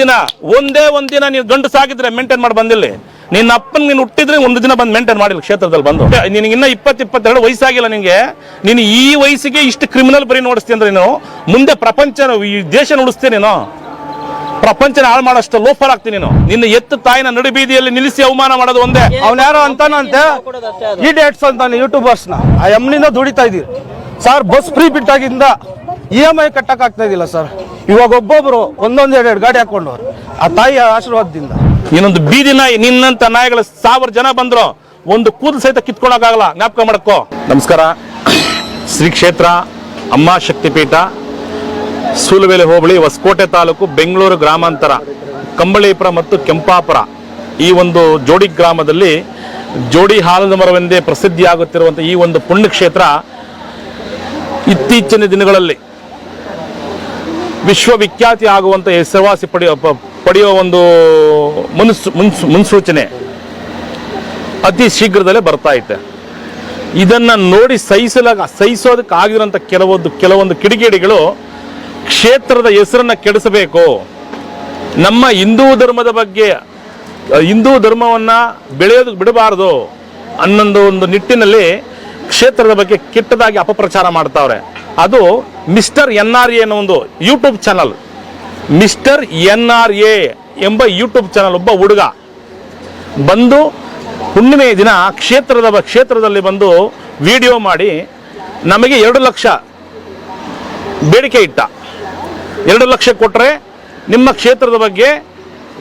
ದಿನ, ಒಂದೇ ಒಂದ್ ದಿನ ನೀವು ಗಂಡು ಸಾಕಿದ್ರೆ ಮೇಂಟೈನ್ ಮಾಡಿ ಬಂದಿಲ್ಲ. ನಿನ್ನ ಅಪ್ಪನ್ ನೀನು ಹುಟ್ಟಿದ್ರೆ ಒಂದು ದಿನ ಬಂದು ಮೇಂಟೈನ್ ಮಾಡಿಲ್ಲ ಕ್ಷೇತ್ರದಲ್ಲಿ ಬಂದು. ನಿನಗೆ ಇನ್ನ ಇಪ್ಪತ್ತು ಇಪ್ಪತ್ತೆರಡು ವಯಸ್ಸಾಗಿಲ್ಲ ನಿನಗೆ ನೀನು ಈ ವಯಸ್ಸಿಗೆ ಇಷ್ಟು ಕ್ರಿಮಿನಲ್ ಬರೀ ನೋಡಿಸ್ತೀನಿ ಅಂದ್ರೆ ನೀನು. ಮುಂದೆ ಪ್ರಪಂಚ ಈ ದೇಶ ನೋಡಿಸ್ತೀನಿ ನೀನು. ಪ್ರಪಂಚನ ಹಾಳು ಮಾಡೋಷ್ಟು ಲೋಫರ್ ಆಗ್ತೀನಿ ನೀನು. ನಿನ್ನ ಎತ್ತು ತಾಯಿನ ನಡು ಬೀದಿಯಲ್ಲಿ ನಿಲ್ಲಿಸಿ ಅವಮಾನ ಮಾಡೋದು ಒಂದೇ. ಅವ್ನ ಯಾರೋ ಅಂತಾನಂತೆ ಇಡಿಯಟ್ಸ್ ಅಂತಾನೆ ಯೂಟ್ಯೂಬರ್ಸ್ನ ಆ ಎಮ್ನಿಂದ ದುಡಿತಾ ಇದೀವಿ ಸರ್, ಬಸ್ ಫ್ರೀ ಬಿಟ್ಟಾಗಿಂದ ಇ ಎಂ ಐ ಕಟ್ಟಕ್ಕಾಗ್ತಾ ಇದಿಲ್ಲ ಸರ್. ಇವಾಗ ಒಬ್ಬೊಬ್ರು ಒಂದೊಂದ್ ಎರಡು ಗಾಡಿ ಹಾಕೊಂಡು ಆ ತಾಯಿಯ ಆಶೀರ್ವಾದದಿಂದ. ಇನ್ನೊಂದು ಬೀದಿ ನಾಯಿ, ನಿನ್ನಂತ ನಾಯಿಗಳ ಸಾವಿರ ಜನ ಬಂದ್ರು. ಒಂದು ಕೂದಲು ಸಹಿತ ಕಿತ್ಕೊಳಕಾಗಲ್ಲ ಜ್ಞಾಪಕ ಮಾಡಕ್ಕೋ ನಮಸ್ಕಾರ. ಶ್ರೀ ಕ್ಷೇತ್ರ ಅಮ್ಮ ಶಕ್ತಿಪೀಠ, ಸೂಲುವೆಲೆ ಹೋಬಳಿ, ಹೊಸಕೋಟೆ ತಾಲೂಕು, ಬೆಂಗಳೂರು ಗ್ರಾಮಾಂತರ, ಕಂಬಳೀಪುರ ಮತ್ತು ಕೆಂಪಾಪುರ. ಈ ಒಂದು ಜೋಡಿ ಗ್ರಾಮದಲ್ಲಿ ಜೋಡಿ ಹಾಲದ ಮರವೆಂದೇ ಪ್ರಸಿದ್ಧಿಯಾಗುತ್ತಿರುವಂಥ ಈ ಒಂದು ಪುಣ್ಯಕ್ಷೇತ್ರ ಇತ್ತೀಚಿನ ದಿನಗಳಲ್ಲಿ ವಿಶ್ವವಿಖ್ಯಾತಿ ಆಗುವಂಥ ಹೆಸರುವಾಸಿ ಪಡೆಯ ಪಡೆಯುವ ಒಂದು ಮುನ್ಸ್, ಮುನ್ಸು, ಮುನ್ಸೂಚನೆ ಅತಿ ಶೀಘ್ರದಲ್ಲೇ ಬರ್ತಾ ಐತೆ. ಇದನ್ನು ನೋಡಿ ಸಹಿಸಲ, ಸಹಿಸೋದಕ್ಕೆ ಆಗಿರೋಂಥ ಕೆಲವೊಂದು ಕೆಲವೊಂದು ಕಿಡಿಗೇಡಿಗಳು ಕ್ಷೇತ್ರದ ಹೆಸರನ್ನು ಕೆಡಿಸಬೇಕು. ನಮ್ಮ ಹಿಂದೂ ಧರ್ಮದ ಬಗ್ಗೆ, ಹಿಂದೂ ಧರ್ಮವನ್ನು ಬೆಳೆಯೋದು ಬಿಡಬಾರದು ಅನ್ನೊಂದು ಒಂದು ನಿಟ್ಟಿನಲ್ಲಿ ಕ್ಷೇತ್ರದ ಬಗ್ಗೆ ಕೆಟ್ಟದಾಗಿ ಅಪಪ್ರಚಾರ ಮಾಡ್ತಾವ್ರೆ. ಅದು ಮಿಸ್ಟರ್ ಎನ್ ಆರ್ ಎ ಅನ್ನೋ ಒಂದು YouTube channel. Mister N R A ಎಂಬ ಯೂಟ್ಯೂಬ್ ಚಾನಲ್ ಒಬ್ಬ ಹುಡುಗ ಬಂದು ಹುಣ್ಣಿಮೆಯ ದಿನ ಕ್ಷೇತ್ರದ ಕ್ಷೇತ್ರದಲ್ಲಿ ಬಂದು ವಿಡಿಯೋ ಮಾಡಿ ನಮಗೆ ಎರಡು ಲಕ್ಷ ಬೇಡಿಕೆ ಇಟ್ಟ. ಎರಡು ಲಕ್ಷ ಕೊಟ್ಟರೆ ನಿಮ್ಮ ಕ್ಷೇತ್ರದ ಬಗ್ಗೆ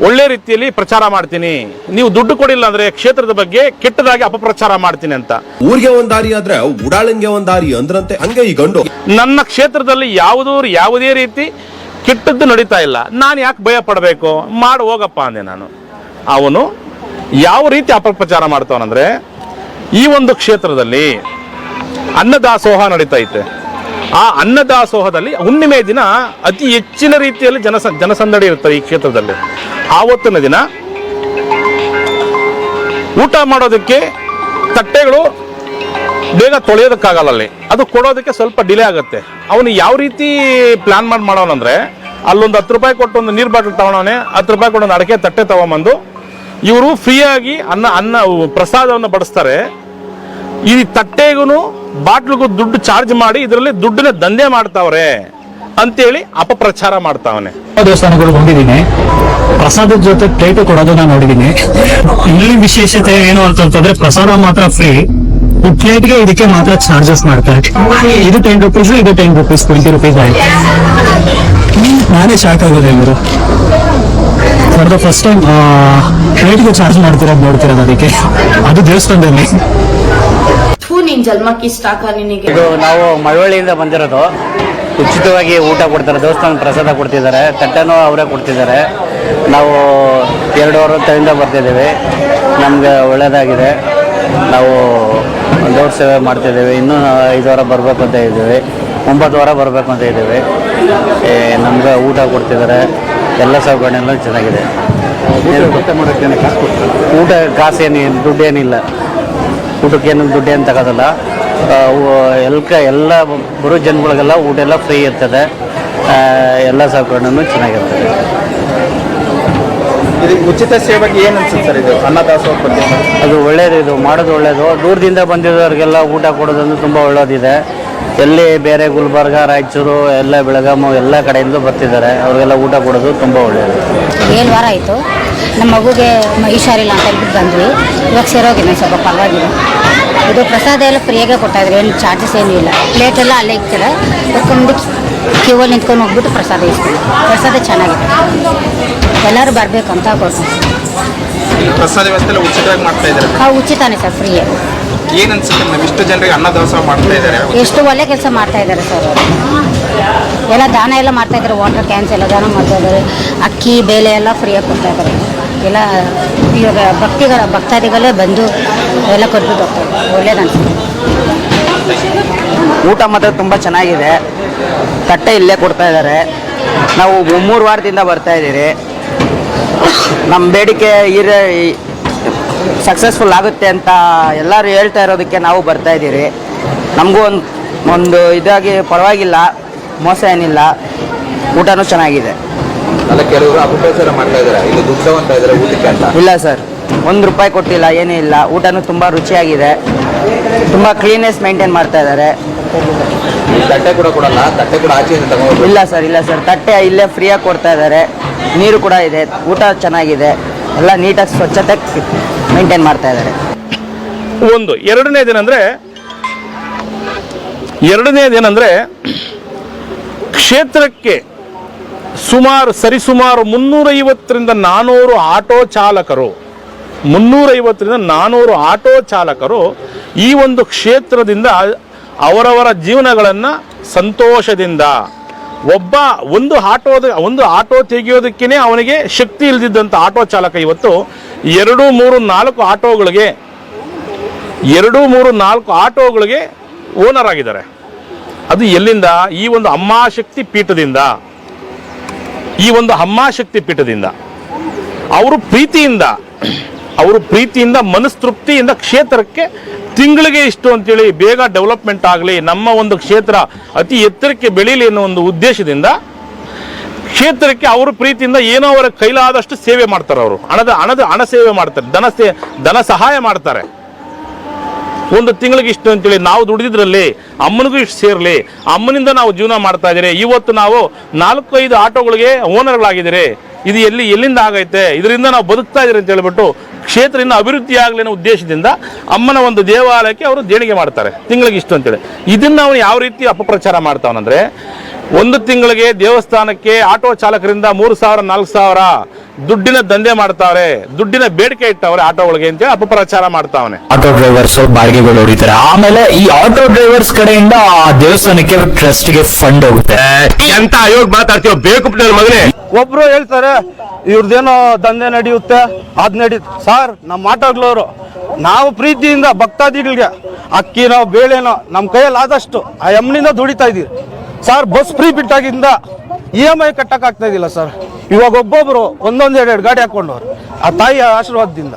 ಒಳ್ಳೆ ರೀತಿಯಲ್ಲಿ ಪ್ರಚಾರ ಮಾಡ್ತೀನಿ. ನೀವು ದುಡ್ಡು ಕೊಡಿಲ್ಲ ಅಂದ್ರೆ ಕ್ಷೇತ್ರದ ಬಗ್ಗೆ ಕೆಟ್ಟದಾಗಿ ಅಪಪ್ರಚಾರ ಮಾಡ್ತೀನಿ ಅಂತ. ಊರಿಗೆ ಒಂದ್ ದಾರಿ ಆದ್ರೆ ಉಡಾಳಂಗೆ ಒಂದ್ ದಾರಿ ಅಂದ್ರಂತೆ ಹಂಗೆ ಈ ಗಂಡು. ನನ್ನ ಕ್ಷೇತ್ರದಲ್ಲಿ ಯಾವುದೂ ಯಾವುದೇ ರೀತಿ ಕೆಟ್ಟದ್ದು ನಡೀತಾ ಇಲ್ಲ. ನಾನು ಯಾಕೆ ಭಯ ಪಡಬೇಕು? ಮಾಡಿ ಹೋಗಪ್ಪ ಅಂದೆ ನಾನು. ಅವನು ಯಾವ ರೀತಿ ಅಪಪ್ರಚಾರ ಮಾಡ್ತಾವನಂದ್ರೆ ಈ ಒಂದು ಕ್ಷೇತ್ರದಲ್ಲಿ ಅನ್ನದಾಸೋಹ ನಡೀತಾ ಐತೆ ಆ ಅನ್ನದಾಸೋಹದಲ್ಲಿ ಹುಣ್ಣಿಮೆ ದಿನ ಅತಿ ಹೆಚ್ಚಿನ ರೀತಿಯಲ್ಲಿ ಜನಸ ಜನಸಂದಡಿ ಇರುತ್ತೆ ಈ ಕ್ಷೇತ್ರದಲ್ಲಿ. ಆವತ್ತಿನ ದಿನ ಊಟ ಮಾಡೋದಕ್ಕೆ ತಟ್ಟೆಗಳು ಬೇಗ ತೊಳೆಯೋದಕ್ಕಾಗಲ್ಲ ಅಲ್ಲಿ. ಅದು ಕೊಡೋದಕ್ಕೆ ಸ್ವಲ್ಪ ಡಿಲೇ ಆಗುತ್ತೆ. ಅವನು ಯಾವ ರೀತಿ ಪ್ಲಾನ್ ಮಾಡಿ ಮಾಡೋನಂದ್ರೆ ಅಲ್ಲೊಂದು ಹತ್ತು ರೂಪಾಯಿ ಕೊಟ್ಟು ಒಂದು ನೀರು ಬಾಟಲ್ ತಗೊಳವನೆ ಹತ್ತು ರೂಪಾಯಿ ಕೊಟ್ಟು ಒಂದು ಅಡಕೆ ತಟ್ಟೆ ತಗೊಂಬಂದು ಇವರು ಫ್ರೀಯಾಗಿ ಅನ್ನ ಅನ್ನ ಪ್ರಸಾದವನ್ನು ಬಡಿಸ್ತಾರೆ. ಈ ತಟ್ಟೆಗೂ ಬಾಟ್ಲಿಗೂ ದುಡ್ಡು ಚಾರ್ಜ್ ಮಾಡಿ ಇದರಲ್ಲಿ ದುಡ್ಡನ್ನ ದಂಧೆ ಮಾಡ್ತಾವ್ರೆ ಅಂತೇಳಿ ಅಪಪ್ರಚಾರ ಮಾಡ್ತಾವನೆ. ದೇವಸ್ಥಾನಗಳು ಹೋಗಿದ್ದೀನಿ ಪ್ರಸಾದದ ಜೊತೆ ಪ್ಲೇಟ್ ಕೊಡೋದನ್ನ ನೋಡಿದೀನಿ ಇಲ್ಲಿ ವಿಶೇಷತೆ ಏನು ಅಂತಂತಂದ್ರೆ ಪ್ರಸಾದ ಮಾತ್ರ ಫ್ರೀ ಪ್ಲೇಟ್ಗೆ ಇದಕ್ಕೆ ಮಾತ್ರ ಚಾರ್ಜಸ್ ಮಾಡ್ತಾರೆ. ಇದು ಟೆನ್ ರುಪೀಸ್ ಇದು ಟೆನ್ ರುಪೀಸ್ ಟ್ವೆಂಟಿ ರುಪೀಸ್ ಆಯ್ತು. ನಾನೇ ಶಾಕ್ ಆಗೋದು ಇವರು ಫಾರ್ ದ ಫಸ್ಟ್ ಟೈಮ್ ಪ್ಲೇಟ್ಗೆ ಚಾರ್ಜ್ ಮಾಡ್ತಿರೋದು ನೋಡ್ತಿರೋದು ಅದಕ್ಕೆ. ಅದು ದೇವಸ್ಥಾನದಲ್ಲಿ. ನಿನ್ ಜನ್ಮಕ್ಕೆ ಇಷ್ಟ ಆಗ ನಿನಗೆ? ಇದು ನಾವು ಮಳವಳ್ಳಿಯಿಂದ ಬಂದಿರೋದು. ಉಚಿತವಾಗಿ ಊಟ ಕೊಡ್ತಾರೆ ದೇವಸ್ಥಾನ ಪ್ರಸಾದ ಕೊಡ್ತಿದ್ದಾರೆ ತಟ್ಟೆನೂ ಅವರೇ ಕೊಡ್ತಿದ್ದಾರೆ. ನಾವು ಎರಡೂವರೆ ತಳಿಂದ ಬರ್ತಿದ್ದೀವಿ ನಮಗೆ ಒಳ್ಳೆಯದಾಗಿದೆ ನಾವು ದೇವ್ರ ಸೇವೆ ಮಾಡ್ತಿದ್ದೀವಿ ಇನ್ನೂ ಐದು ವಾರ ಬರಬೇಕು ಅಂತ ಇದ್ದೀವಿ. ಒಂಬತ್ತು ವಾರ ಬರಬೇಕು ಅಂತ ಇದ್ದೀವಿ. ನಮ್ಗೆ ಊಟ ಕೊಡ್ತಿದ್ದಾರೆ. ಎಲ್ಲ ಸೌಕರ್ಯ ಚೆನ್ನಾಗಿದೆ. ಊಟ ಕಾಸೇನು ದುಡ್ಡು ಏನಿಲ್ಲ ಊಟಕ್ಕೇನು ದುಡ್ಡು ಏನು ತಗೋದಲ್ಲ ಎಲ್ಕ ಎಲ್ಲ ಬರೋ ಜನಗಳಿಗೆಲ್ಲ ಊಟ ಎಲ್ಲ ಫ್ರೀ ಇರ್ತದೆ. ಎಲ್ಲ ಸೌಕರ್ಯನೂ ಚೆನ್ನಾಗಿರ್ತದೆ. ಇದು ಉಚಿತ ಸೇವೆಗೆ ಏನು ಅನ್ಸುತ್ತೆ ಸರ್ ಇದು ಅನ್ನದಾಸೋಹ ಬಗ್ಗೆ? ಅದು ಒಳ್ಳೆಯದು ಇದು ಮಾಡೋದು ಒಳ್ಳೇದು. ದೂರದಿಂದ ಬಂದಿರೋರಿಗೆಲ್ಲ ಊಟ ಕೊಡೋದಂದ್ರೆ ತುಂಬ ಒಳ್ಳೇದಿದೆ. ಎಲ್ಲಿ ಬೇರೆ ಗುಲ್ಬರ್ಗ ರಾಯಚೂರು ಎಲ್ಲ ಬೆಳಗಾಮು ಎಲ್ಲ ಕಡೆಯಿಂದ ಬರ್ತಿದ್ದಾರೆ. ಅವ್ರಿಗೆಲ್ಲ ಊಟ ಕೊಡೋದು ತುಂಬ ಒಳ್ಳೆಯದು ಏಳು ವಾರ ಆಯಿತು? ನಮ್ಮ ಮಗುಗೆ ಮಹಿಷಾರಿಲ್ಲ ಹುಷಾರಿಲ್ಲ ಅಂತ ಹೇಳ್ಬಿಟ್ಟು ಬಂದ್ವಿ. ಇವಾಗ ಸೇರೋಗಿಲ್ಲ ಸ್ವಲ್ಪ ಪರವಾಗಿಲ್ಲ. ಇದು ಪ್ರಸಾದ ಎಲ್ಲ ಫ್ರೀಯಾಗೆ ಕೊಡ್ತಾಯಿದ್ರು ಏನು ಚಾರ್ಜಸ್ ಏನೂ ಇಲ್ಲ. ಪ್ಲೇಟ್ ಎಲ್ಲ ಅಲ್ಲೇ ಇಕ್ತಾರೆ ಮುಂದೆ ಕ್ಯೂವಲ್ಲಿ ನಿಂತ್ಕೊಂಡು ಹೋಗ್ಬಿಟ್ಟು ಪ್ರಸಾದ ಇಸ್ತೀವಿ ಪ್ರಸಾದ ಚೆನ್ನಾಗಿದೆ. ಎಲ್ಲರೂ ಬರಬೇಕು ಅಂತ ಕೊಡ್ತೀವಿ. ಪ್ರಸಾದ ವ್ಯವಸ್ಥೆ ಎಲ್ಲ ಉಚಿತವಾಗಿ ಮಾಡ್ತಾ ಇದ್ದಾರೆ. ಹಾಂ ಉಚಿತನೇ ಸರ್ ಫ್ರೀ ಏನು ಅನ್ಸುತ್ತೆ ಇಷ್ಟು ಜನರಿಗೆ ಮಾಡ್ತಾ ಇದ್ದಾರೆ. ಎಷ್ಟು ಒಳ್ಳೆ ಕೆಲಸ ಮಾಡ್ತಾ ಇದ್ದಾರೆ ಸರ್ ಅವರು. ಎಲ್ಲ ದಾನ ಎಲ್ಲ ಮಾಡ್ತಾ ಇದ್ದಾರೆ. ವಾಟರ್ ಕ್ಯಾನ್ಸ್ ಎಲ್ಲ ದಾನ ಮಾಡ್ತಾ ಇದ್ದಾರೆ. ಅಕ್ಕಿ, ಬೇಳೆ ಎಲ್ಲ ಫ್ರೀಯಾಗಿ ಕೊಡ್ತಾ ಇದ್ದಾರೆ. ಎಲ್ಲ ಇವಾಗ ಭಕ್ತಿಗಳ, ಭಕ್ತಾದಿಗಳೇ ಬಂದು ಎಲ್ಲ ಕೊಟ್ಬಿಟ್ಟು ಹೋಗ್ತಾರೆ. ಊಟ ಮಾತ್ರ ತುಂಬ ಚೆನ್ನಾಗಿದೆ. ತಟ್ಟೆ ಇಲ್ಲೇ ಕೊಡ್ತಾ ಇದ್ದಾರೆ. ನಾವು ಮೂರು ವಾರದಿಂದ ಬರ್ತಾ ಇದ್ದೀರಿ. ನಮ್ಮ ಬೇಡಿಕೆ ಇರ ಸಕ್ಸಸ್ಫುಲ್ ಆಗುತ್ತೆ ಅಂತ ಎಲ್ಲರೂ ಹೇಳ್ತಾ ಇರೋದಕ್ಕೆ ನಾವು ಬರ್ತಾ ಇದ್ದೀರಿ. ನಮಗೂ ಒಂದು ಒಂದು ಇದಾಗಿ ಪರವಾಗಿಲ್ಲ. ಮೋಸ ಏನಿಲ್ಲ. ಊಟನೂ ಚೆನ್ನಾಗಿದೆ. ಅಲ್ಲ ಕೆಲವರು ಅಪಪ್ರಚಾರ ಮಾಡ್ತಾ ಇದ್ದಾರೆ. ಇದು ದುಡ್ಡು ತಗೊಂತ ಇದ್ದಾರೆ ಊಟಕ್ಕೆ ಅಂತ. ಇಲ್ಲ ಸರ್. ಒಂದು ರೂಪಾಯಿ ಕೊಟ್ಟಿಲ್ಲ ಏನೂ ಇಲ್ಲ. ಊಟನೂ ತುಂಬ ರುಚಿಯಾಗಿದೆ. ತುಂಬ ಕ್ಲೀನೆಸ್ ಮೇಂಟೈನ್ ಮಾಡ್ತಾ ಇದ್ದಾರೆ. ತಟ್ಟೆ ಕೂಡ ಕೊಡಲ್ಲ. ತಟ್ಟೆ ಕೂಡ ಆಚೆಯಿಂದ ತಗೊಂಡು ಇಲ್ಲ ಸರ್ ಇಲ್ಲ ಸರ್. ತಟ್ಟೆ ಇಲ್ಲೇ ಫ್ರೀಯಾಗಿ ಕೊಡ್ತಾ ಇದ್ದಾರೆ. ನೀರು ಕೂಡ ಇದೆ. ಊಟ ಚೆನ್ನಾಗಿದೆ. ಎಲ್ಲ ನೀಟಾಗಿ ಸ್ವಚ್ಛತೆ ಮೇಂಟೈನ್ ಮಾಡ್ತಾ ಇದ್ದಾರೆ. ಒಂದು. ಎರಡನೇದೇನಂದ್ರೆ ಎರಡನೇದೇನೆಂದ್ರೆ ಕ್ಷೇತ್ರಕ್ಕೆ ಸುಮಾರು, ಸರಿಸುಮಾರು ಮುನ್ನೂರೈವತ್ತರಿಂದ ನಾನೂರು ಆಟೋ ಚಾಲಕರು, ಮುನ್ನೂರೈವತ್ತರಿಂದ ನಾನೂರು ಆಟೋ ಚಾಲಕರು ಈ ಒಂದು ಕ್ಷೇತ್ರದಿಂದ ಅವರವರ ಜೀವನಗಳನ್ನು ಸಂತೋಷದಿಂದ ಒಬ್ಬ ಒಂದು ಆಟೋದ ಒಂದು ಆಟೋ ತೆಗೆಯೋದಕ್ಕೇ ಅವನಿಗೆ ಶಕ್ತಿ ಇಲ್ಲದಿದ್ದಂಥ ಆಟೋ ಚಾಲಕ ಇವತ್ತು ಎರಡು, ಮೂರು, ನಾಲ್ಕು ಆಟೋಗಳಿಗೆ, ಎರಡು, ಮೂರು, ನಾಲ್ಕು ಆಟೋಗಳಿಗೆ ಓನರ್ ಆಗಿದ್ದಾರೆ. ಅದು ಎಲ್ಲಿಂದ? ಈ ಒಂದು ಅಮ್ಮಾಶಕ್ತಿ ಪೀಠದಿಂದ. ಈ ಒಂದು ಅಮ್ಮಾಶಕ್ತಿ ಪೀಠದಿಂದ. ಅವರು ಪ್ರೀತಿಯಿಂದ ಅವರು ಪ್ರೀತಿಯಿಂದ, ಮನಸ್ತೃಪ್ತಿಯಿಂದ ಕ್ಷೇತ್ರಕ್ಕೆ ತಿಂಗಳಿಗೆ ಇಷ್ಟು ಅಂತೇಳಿ ಬೇಗ ಡೆವಲಪ್ಮೆಂಟ್ ಆಗಲಿ, ನಮ್ಮ ಒಂದು ಕ್ಷೇತ್ರ ಅತಿ ಎತ್ತರಕ್ಕೆ ಬೆಳೀಲಿ ಅನ್ನೋ ಒಂದು ಉದ್ದೇಶದಿಂದ ಕ್ಷೇತ್ರಕ್ಕೆ ಅವರು ಪ್ರೀತಿಯಿಂದ ಏನೋ ಅವರ ಕೈಲಾದಷ್ಟು ಸೇವೆ ಮಾಡ್ತಾರೆ ಅವರು. ಹಣದ ಹಣದ, ಹಣ ಸೇವೆ ಮಾಡ್ತಾರೆ. ಧನ ಸೇ, ಧನ ಸಹಾಯ ಮಾಡ್ತಾರೆ. ಒಂದು ತಿಂಗಳಿಗೆ ಇಷ್ಟು ಅಂತೇಳಿ ನಾವು ದುಡಿದಿದ್ರಲ್ಲಿ ಅಮ್ಮನಿಗೂ ಇಷ್ಟು ಸೇರಲಿ. ಅಮ್ಮನಿಂದ ನಾವು ಜೀವನ ಮಾಡ್ತಾ ಇದ್ದೀರಿ. ಇವತ್ತು ನಾವು ನಾಲ್ಕು, ಐದು ಆಟೋಗಳಿಗೆ ಓನರ್ಗಳಾಗಿದ್ದೀರಿ ಇದು ಎಲ್ಲಿ ಎಲ್ಲಿಂದ ಆಗೈತೆ? ಇದರಿಂದ ನಾವು ಬದುಕ್ತಾ ಇದ್ದೀರಿ ಅಂತ ಹೇಳ್ಬಿಟ್ಟು ಕ್ಷೇತ್ರ ಇನ್ನು ಅಭಿವೃದ್ಧಿ ಆಗಲಿ ಅನ್ನೋ ಉದ್ದೇಶದಿಂದ ಅಮ್ಮನ ಒಂದು ದೇವಾಲಯಕ್ಕೆ ಅವರು ದೇಣಿಗೆ ಮಾಡ್ತಾರೆ. ತಿಂಗಳಿಗೆ ಇಷ್ಟು ಅಂತೇಳಿ. ಇದನ್ನು ಅವನು ಯಾವ ರೀತಿ ಅಪಪ್ರಚಾರ ಮಾಡ್ತಾವನಂದ್ರೆ ಒಂದು ತಿಂಗಳಿಗೆ ದೇವಸ್ಥಾನಕ್ಕೆ ಆಟೋ ಚಾಲಕರಿಂದ ಮೂರು ಸಾವಿರ ನಾಲ್ಕು ಸಾವಿರ ದುಡ್ಡಿನ ದಂಧೆ ಮಾಡ್ತಾವ್ರೆ ದುಡ್ಡಿನ ಬೇಡಿಕೆ ಇಟ್ಟವ್ರೆ ಆಟೋಗಳಿಗೆ ಅಂತೇಳಿ ಅಪಪ್ರಚಾರ ಮಾಡ್ತಾವನೆ. ಆಟೋ ಡ್ರೈವರ್ಸ್ ಬಾಡಿಗೆಗಳು ಹೊಡಿತಾರೆ. ಆಮೇಲೆ ಈ ಆಟೋ ಡ್ರೈವರ್ಸ್ ಕಡೆಯಿಂದ ಆ ದೇವಸ್ಥಾನಕ್ಕೆ ಟ್ರಸ್ಟ್ಗೆ ಫಂಡ್ ಹೋಗುತ್ತೆ. ಎಂತ ಆಯೋಗ ಮಾತಾಡ್ತೀವ ಬೇಕು ಮಗನೇ. ಒಬ್ರು ಹೇಳ್ತಾರೆ ಇವ್ರದ್ದೇನೋ ದಂಧೆ ನಡೆಯುತ್ತೆ, ಅದ್ ನಡೀತು ಸರ್ ನಮ್ಮ ಮಾತಾಡ್ಲೋರು ನಾವು ಪ್ರೀತಿಯಿಂದ ಭಕ್ತಾದಿಗಳಿಗೆ, ಅಕ್ಕಿನೋ, ಬೇಳೆನೋ ನಮ್ಮ ಕೈಯಲ್ಲಿ ಆದಷ್ಟು ಆ ಎಮ್ನಿಂದ ದುಡಿತಾ ಇದೀವಿ. ಸರ್, ಬಸ್ ಫ್ರೀ ಬಿಟ್ಟಾಗಿಂದ ಇ ಎಂ ಐ ಕಟ್ಟಕ್ ಆಗ್ತಾ ಇದಿಲ್ಲ, ಸರ್. ಇವಾಗ ಒಬ್ಬೊಬ್ರು ಒಂದೊಂದ್ ಎರಡು ಗಾಡಿ ಹಾಕೊಂಡವ್ರು, ಆ ತಾಯಿಯ ಆಶೀರ್ವಾದದಿಂದ.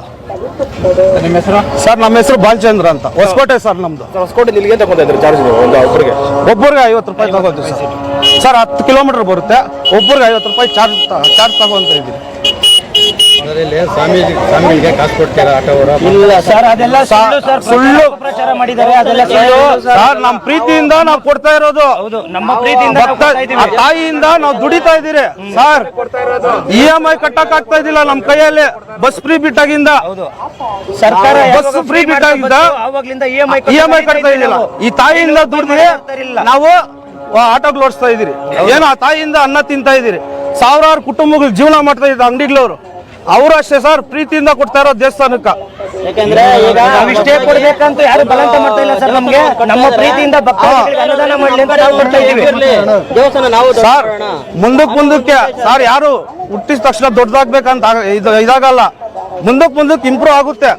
ನಿಮ್ಮ ಹೆಸರು? ಸರ್ ನಮ್ಮ ಹೆಸರು ಬಾಲಚಂದ್ರ ಅಂತ. ಹೊಸಕೋಟೆ ಸರ್ ನಮ್ದು. ಹೊಸಕೋಟೆ ಇಲ್ಲಿಗೆ ತಗೊಂತ ಚಾರ್ಜ್ ಒಂದು ಒಬ್ಬರಿಗೆ. ಒಬ್ಬರಿಗೆ ಐವತ್ತು ರೂಪಾಯಿ ತಗೋತೀವಿ ಸರ್. ಸರ್ ಹತ್ತು ಕಿಲೋಮೀಟರ್ ಬರುತ್ತೆ. ಒಬ್ಬರಿಗೆ ಐವತ್ತು ರೂಪಾಯಿ ಚಾರ್ಜ್ ಚಾರ್ಜ್ ತಗೊಂತ ಇದ್ದೀವಿ. ಕಾಸು ಕೊಡ್ತಾರೆ ಇಲ್ಲ ಸರ್ ಅದೆಲ್ಲ ಸರ್, ಸುಳ್ಳು ಪ್ರಚಾರ ಮಾಡಿದ್ದಾರೆ ಅದೆಲ್ಲ ಸರ್ ನಮ್ಮ ಪ್ರೀತಿಯಿಂದ ನಾವು ಕೊಡ್ತಾ ಇರೋದು. ಹೌದು ನಮ್ಮ ಪ್ರೀತಿಯಿಂದ. ಆ ತಾಯಿಯಿಂದ ನಾವು ದುಡಿತಾ ಇದ್ದೀರಿ. ಸರ್ ಇ ಎಂ ಐ ಕಟ್ಟಕ್ ಆಗ್ತಾ ಇದಿಲ್ಲ ನಮ್ಮ ಕೈಯಲ್ಲಿ ಬಸ್ ಫ್ರೀ ಬಿಟ್ಟಾಗಿಂದ. ಸರ್ಕಾರ ಬಸ್ ಫ್ರೀ ಬಿಟ್ಟಾಗಿಂದ ಅವಾಗ್ಲಿಂದ ಇ ಇ ಎಂ ಐ ಕಟ್ತಾ ಇದಿಲ್ಲ ಈ ತಾಯಿಯಿಂದ ದುಡಿದ್ರೆ ನಾವು ಆಟೋಗಳು ಓಡಿಸ್ತಾ ಇದೀರಿ ಏನೋ ಆ ತಾಯಿಯಿಂದ ಅನ್ನ ತಿಂತಾ ಇದೀರಿ ಸಾವಿರಾರು ಕುಟುಂಬಗಳು ಜೀವನ ಮಾಡ್ತಾ ಇದ್ದ ಅಂಗಡಿಗಳವರು. ಅವರು ಅಷ್ಟೇ ಸರ್ ಪ್ರೀತಿಯಿಂದ ಕೊಡ್ತಾ ಇರೋ ದೇವಸ್ಥಾನಕ್ಕ. ಯಾಕಂದ್ರೆ ಈಗ ನಾವು ಇಷ್ಟೇ ಕೊಡ್ಬೇಕಂತ ಯಾರು ಬಲವಂತ ಮಾಡ್ತಾ ಇಲ್ಲ ಸರ್ ನಮ್ಗೆ. ನಮ್ಮ ಪ್ರೀತಿಯಿಂದ ಭಕ್ತರಿಗೆ ಅನುದಾನ ಮಾಡ್ಲಿ ಅಂತ ನಾವು ಕೊಡ್ತಾ ಇದೀವಿ ದೇವಸ್ಥಾನ ನಾವು ಸರ್ ಮುಂದಕ್ಕೆ ಮುಂದಕ್ಕೆ ಸರ್ ಯಾರು ಹುಟ್ಟಿದ ತಕ್ಷಣ ದೊಡ್ಡದಾಗ್ಬೇಕಂತ ಇದು ಇದಾಗಲ್ಲ. ಮುಂದಕ್ಕೆ ಮುಂದಕ್ಕೆ ಇಂಪ್ರೂವ್ ಆಗುತ್ತೆ.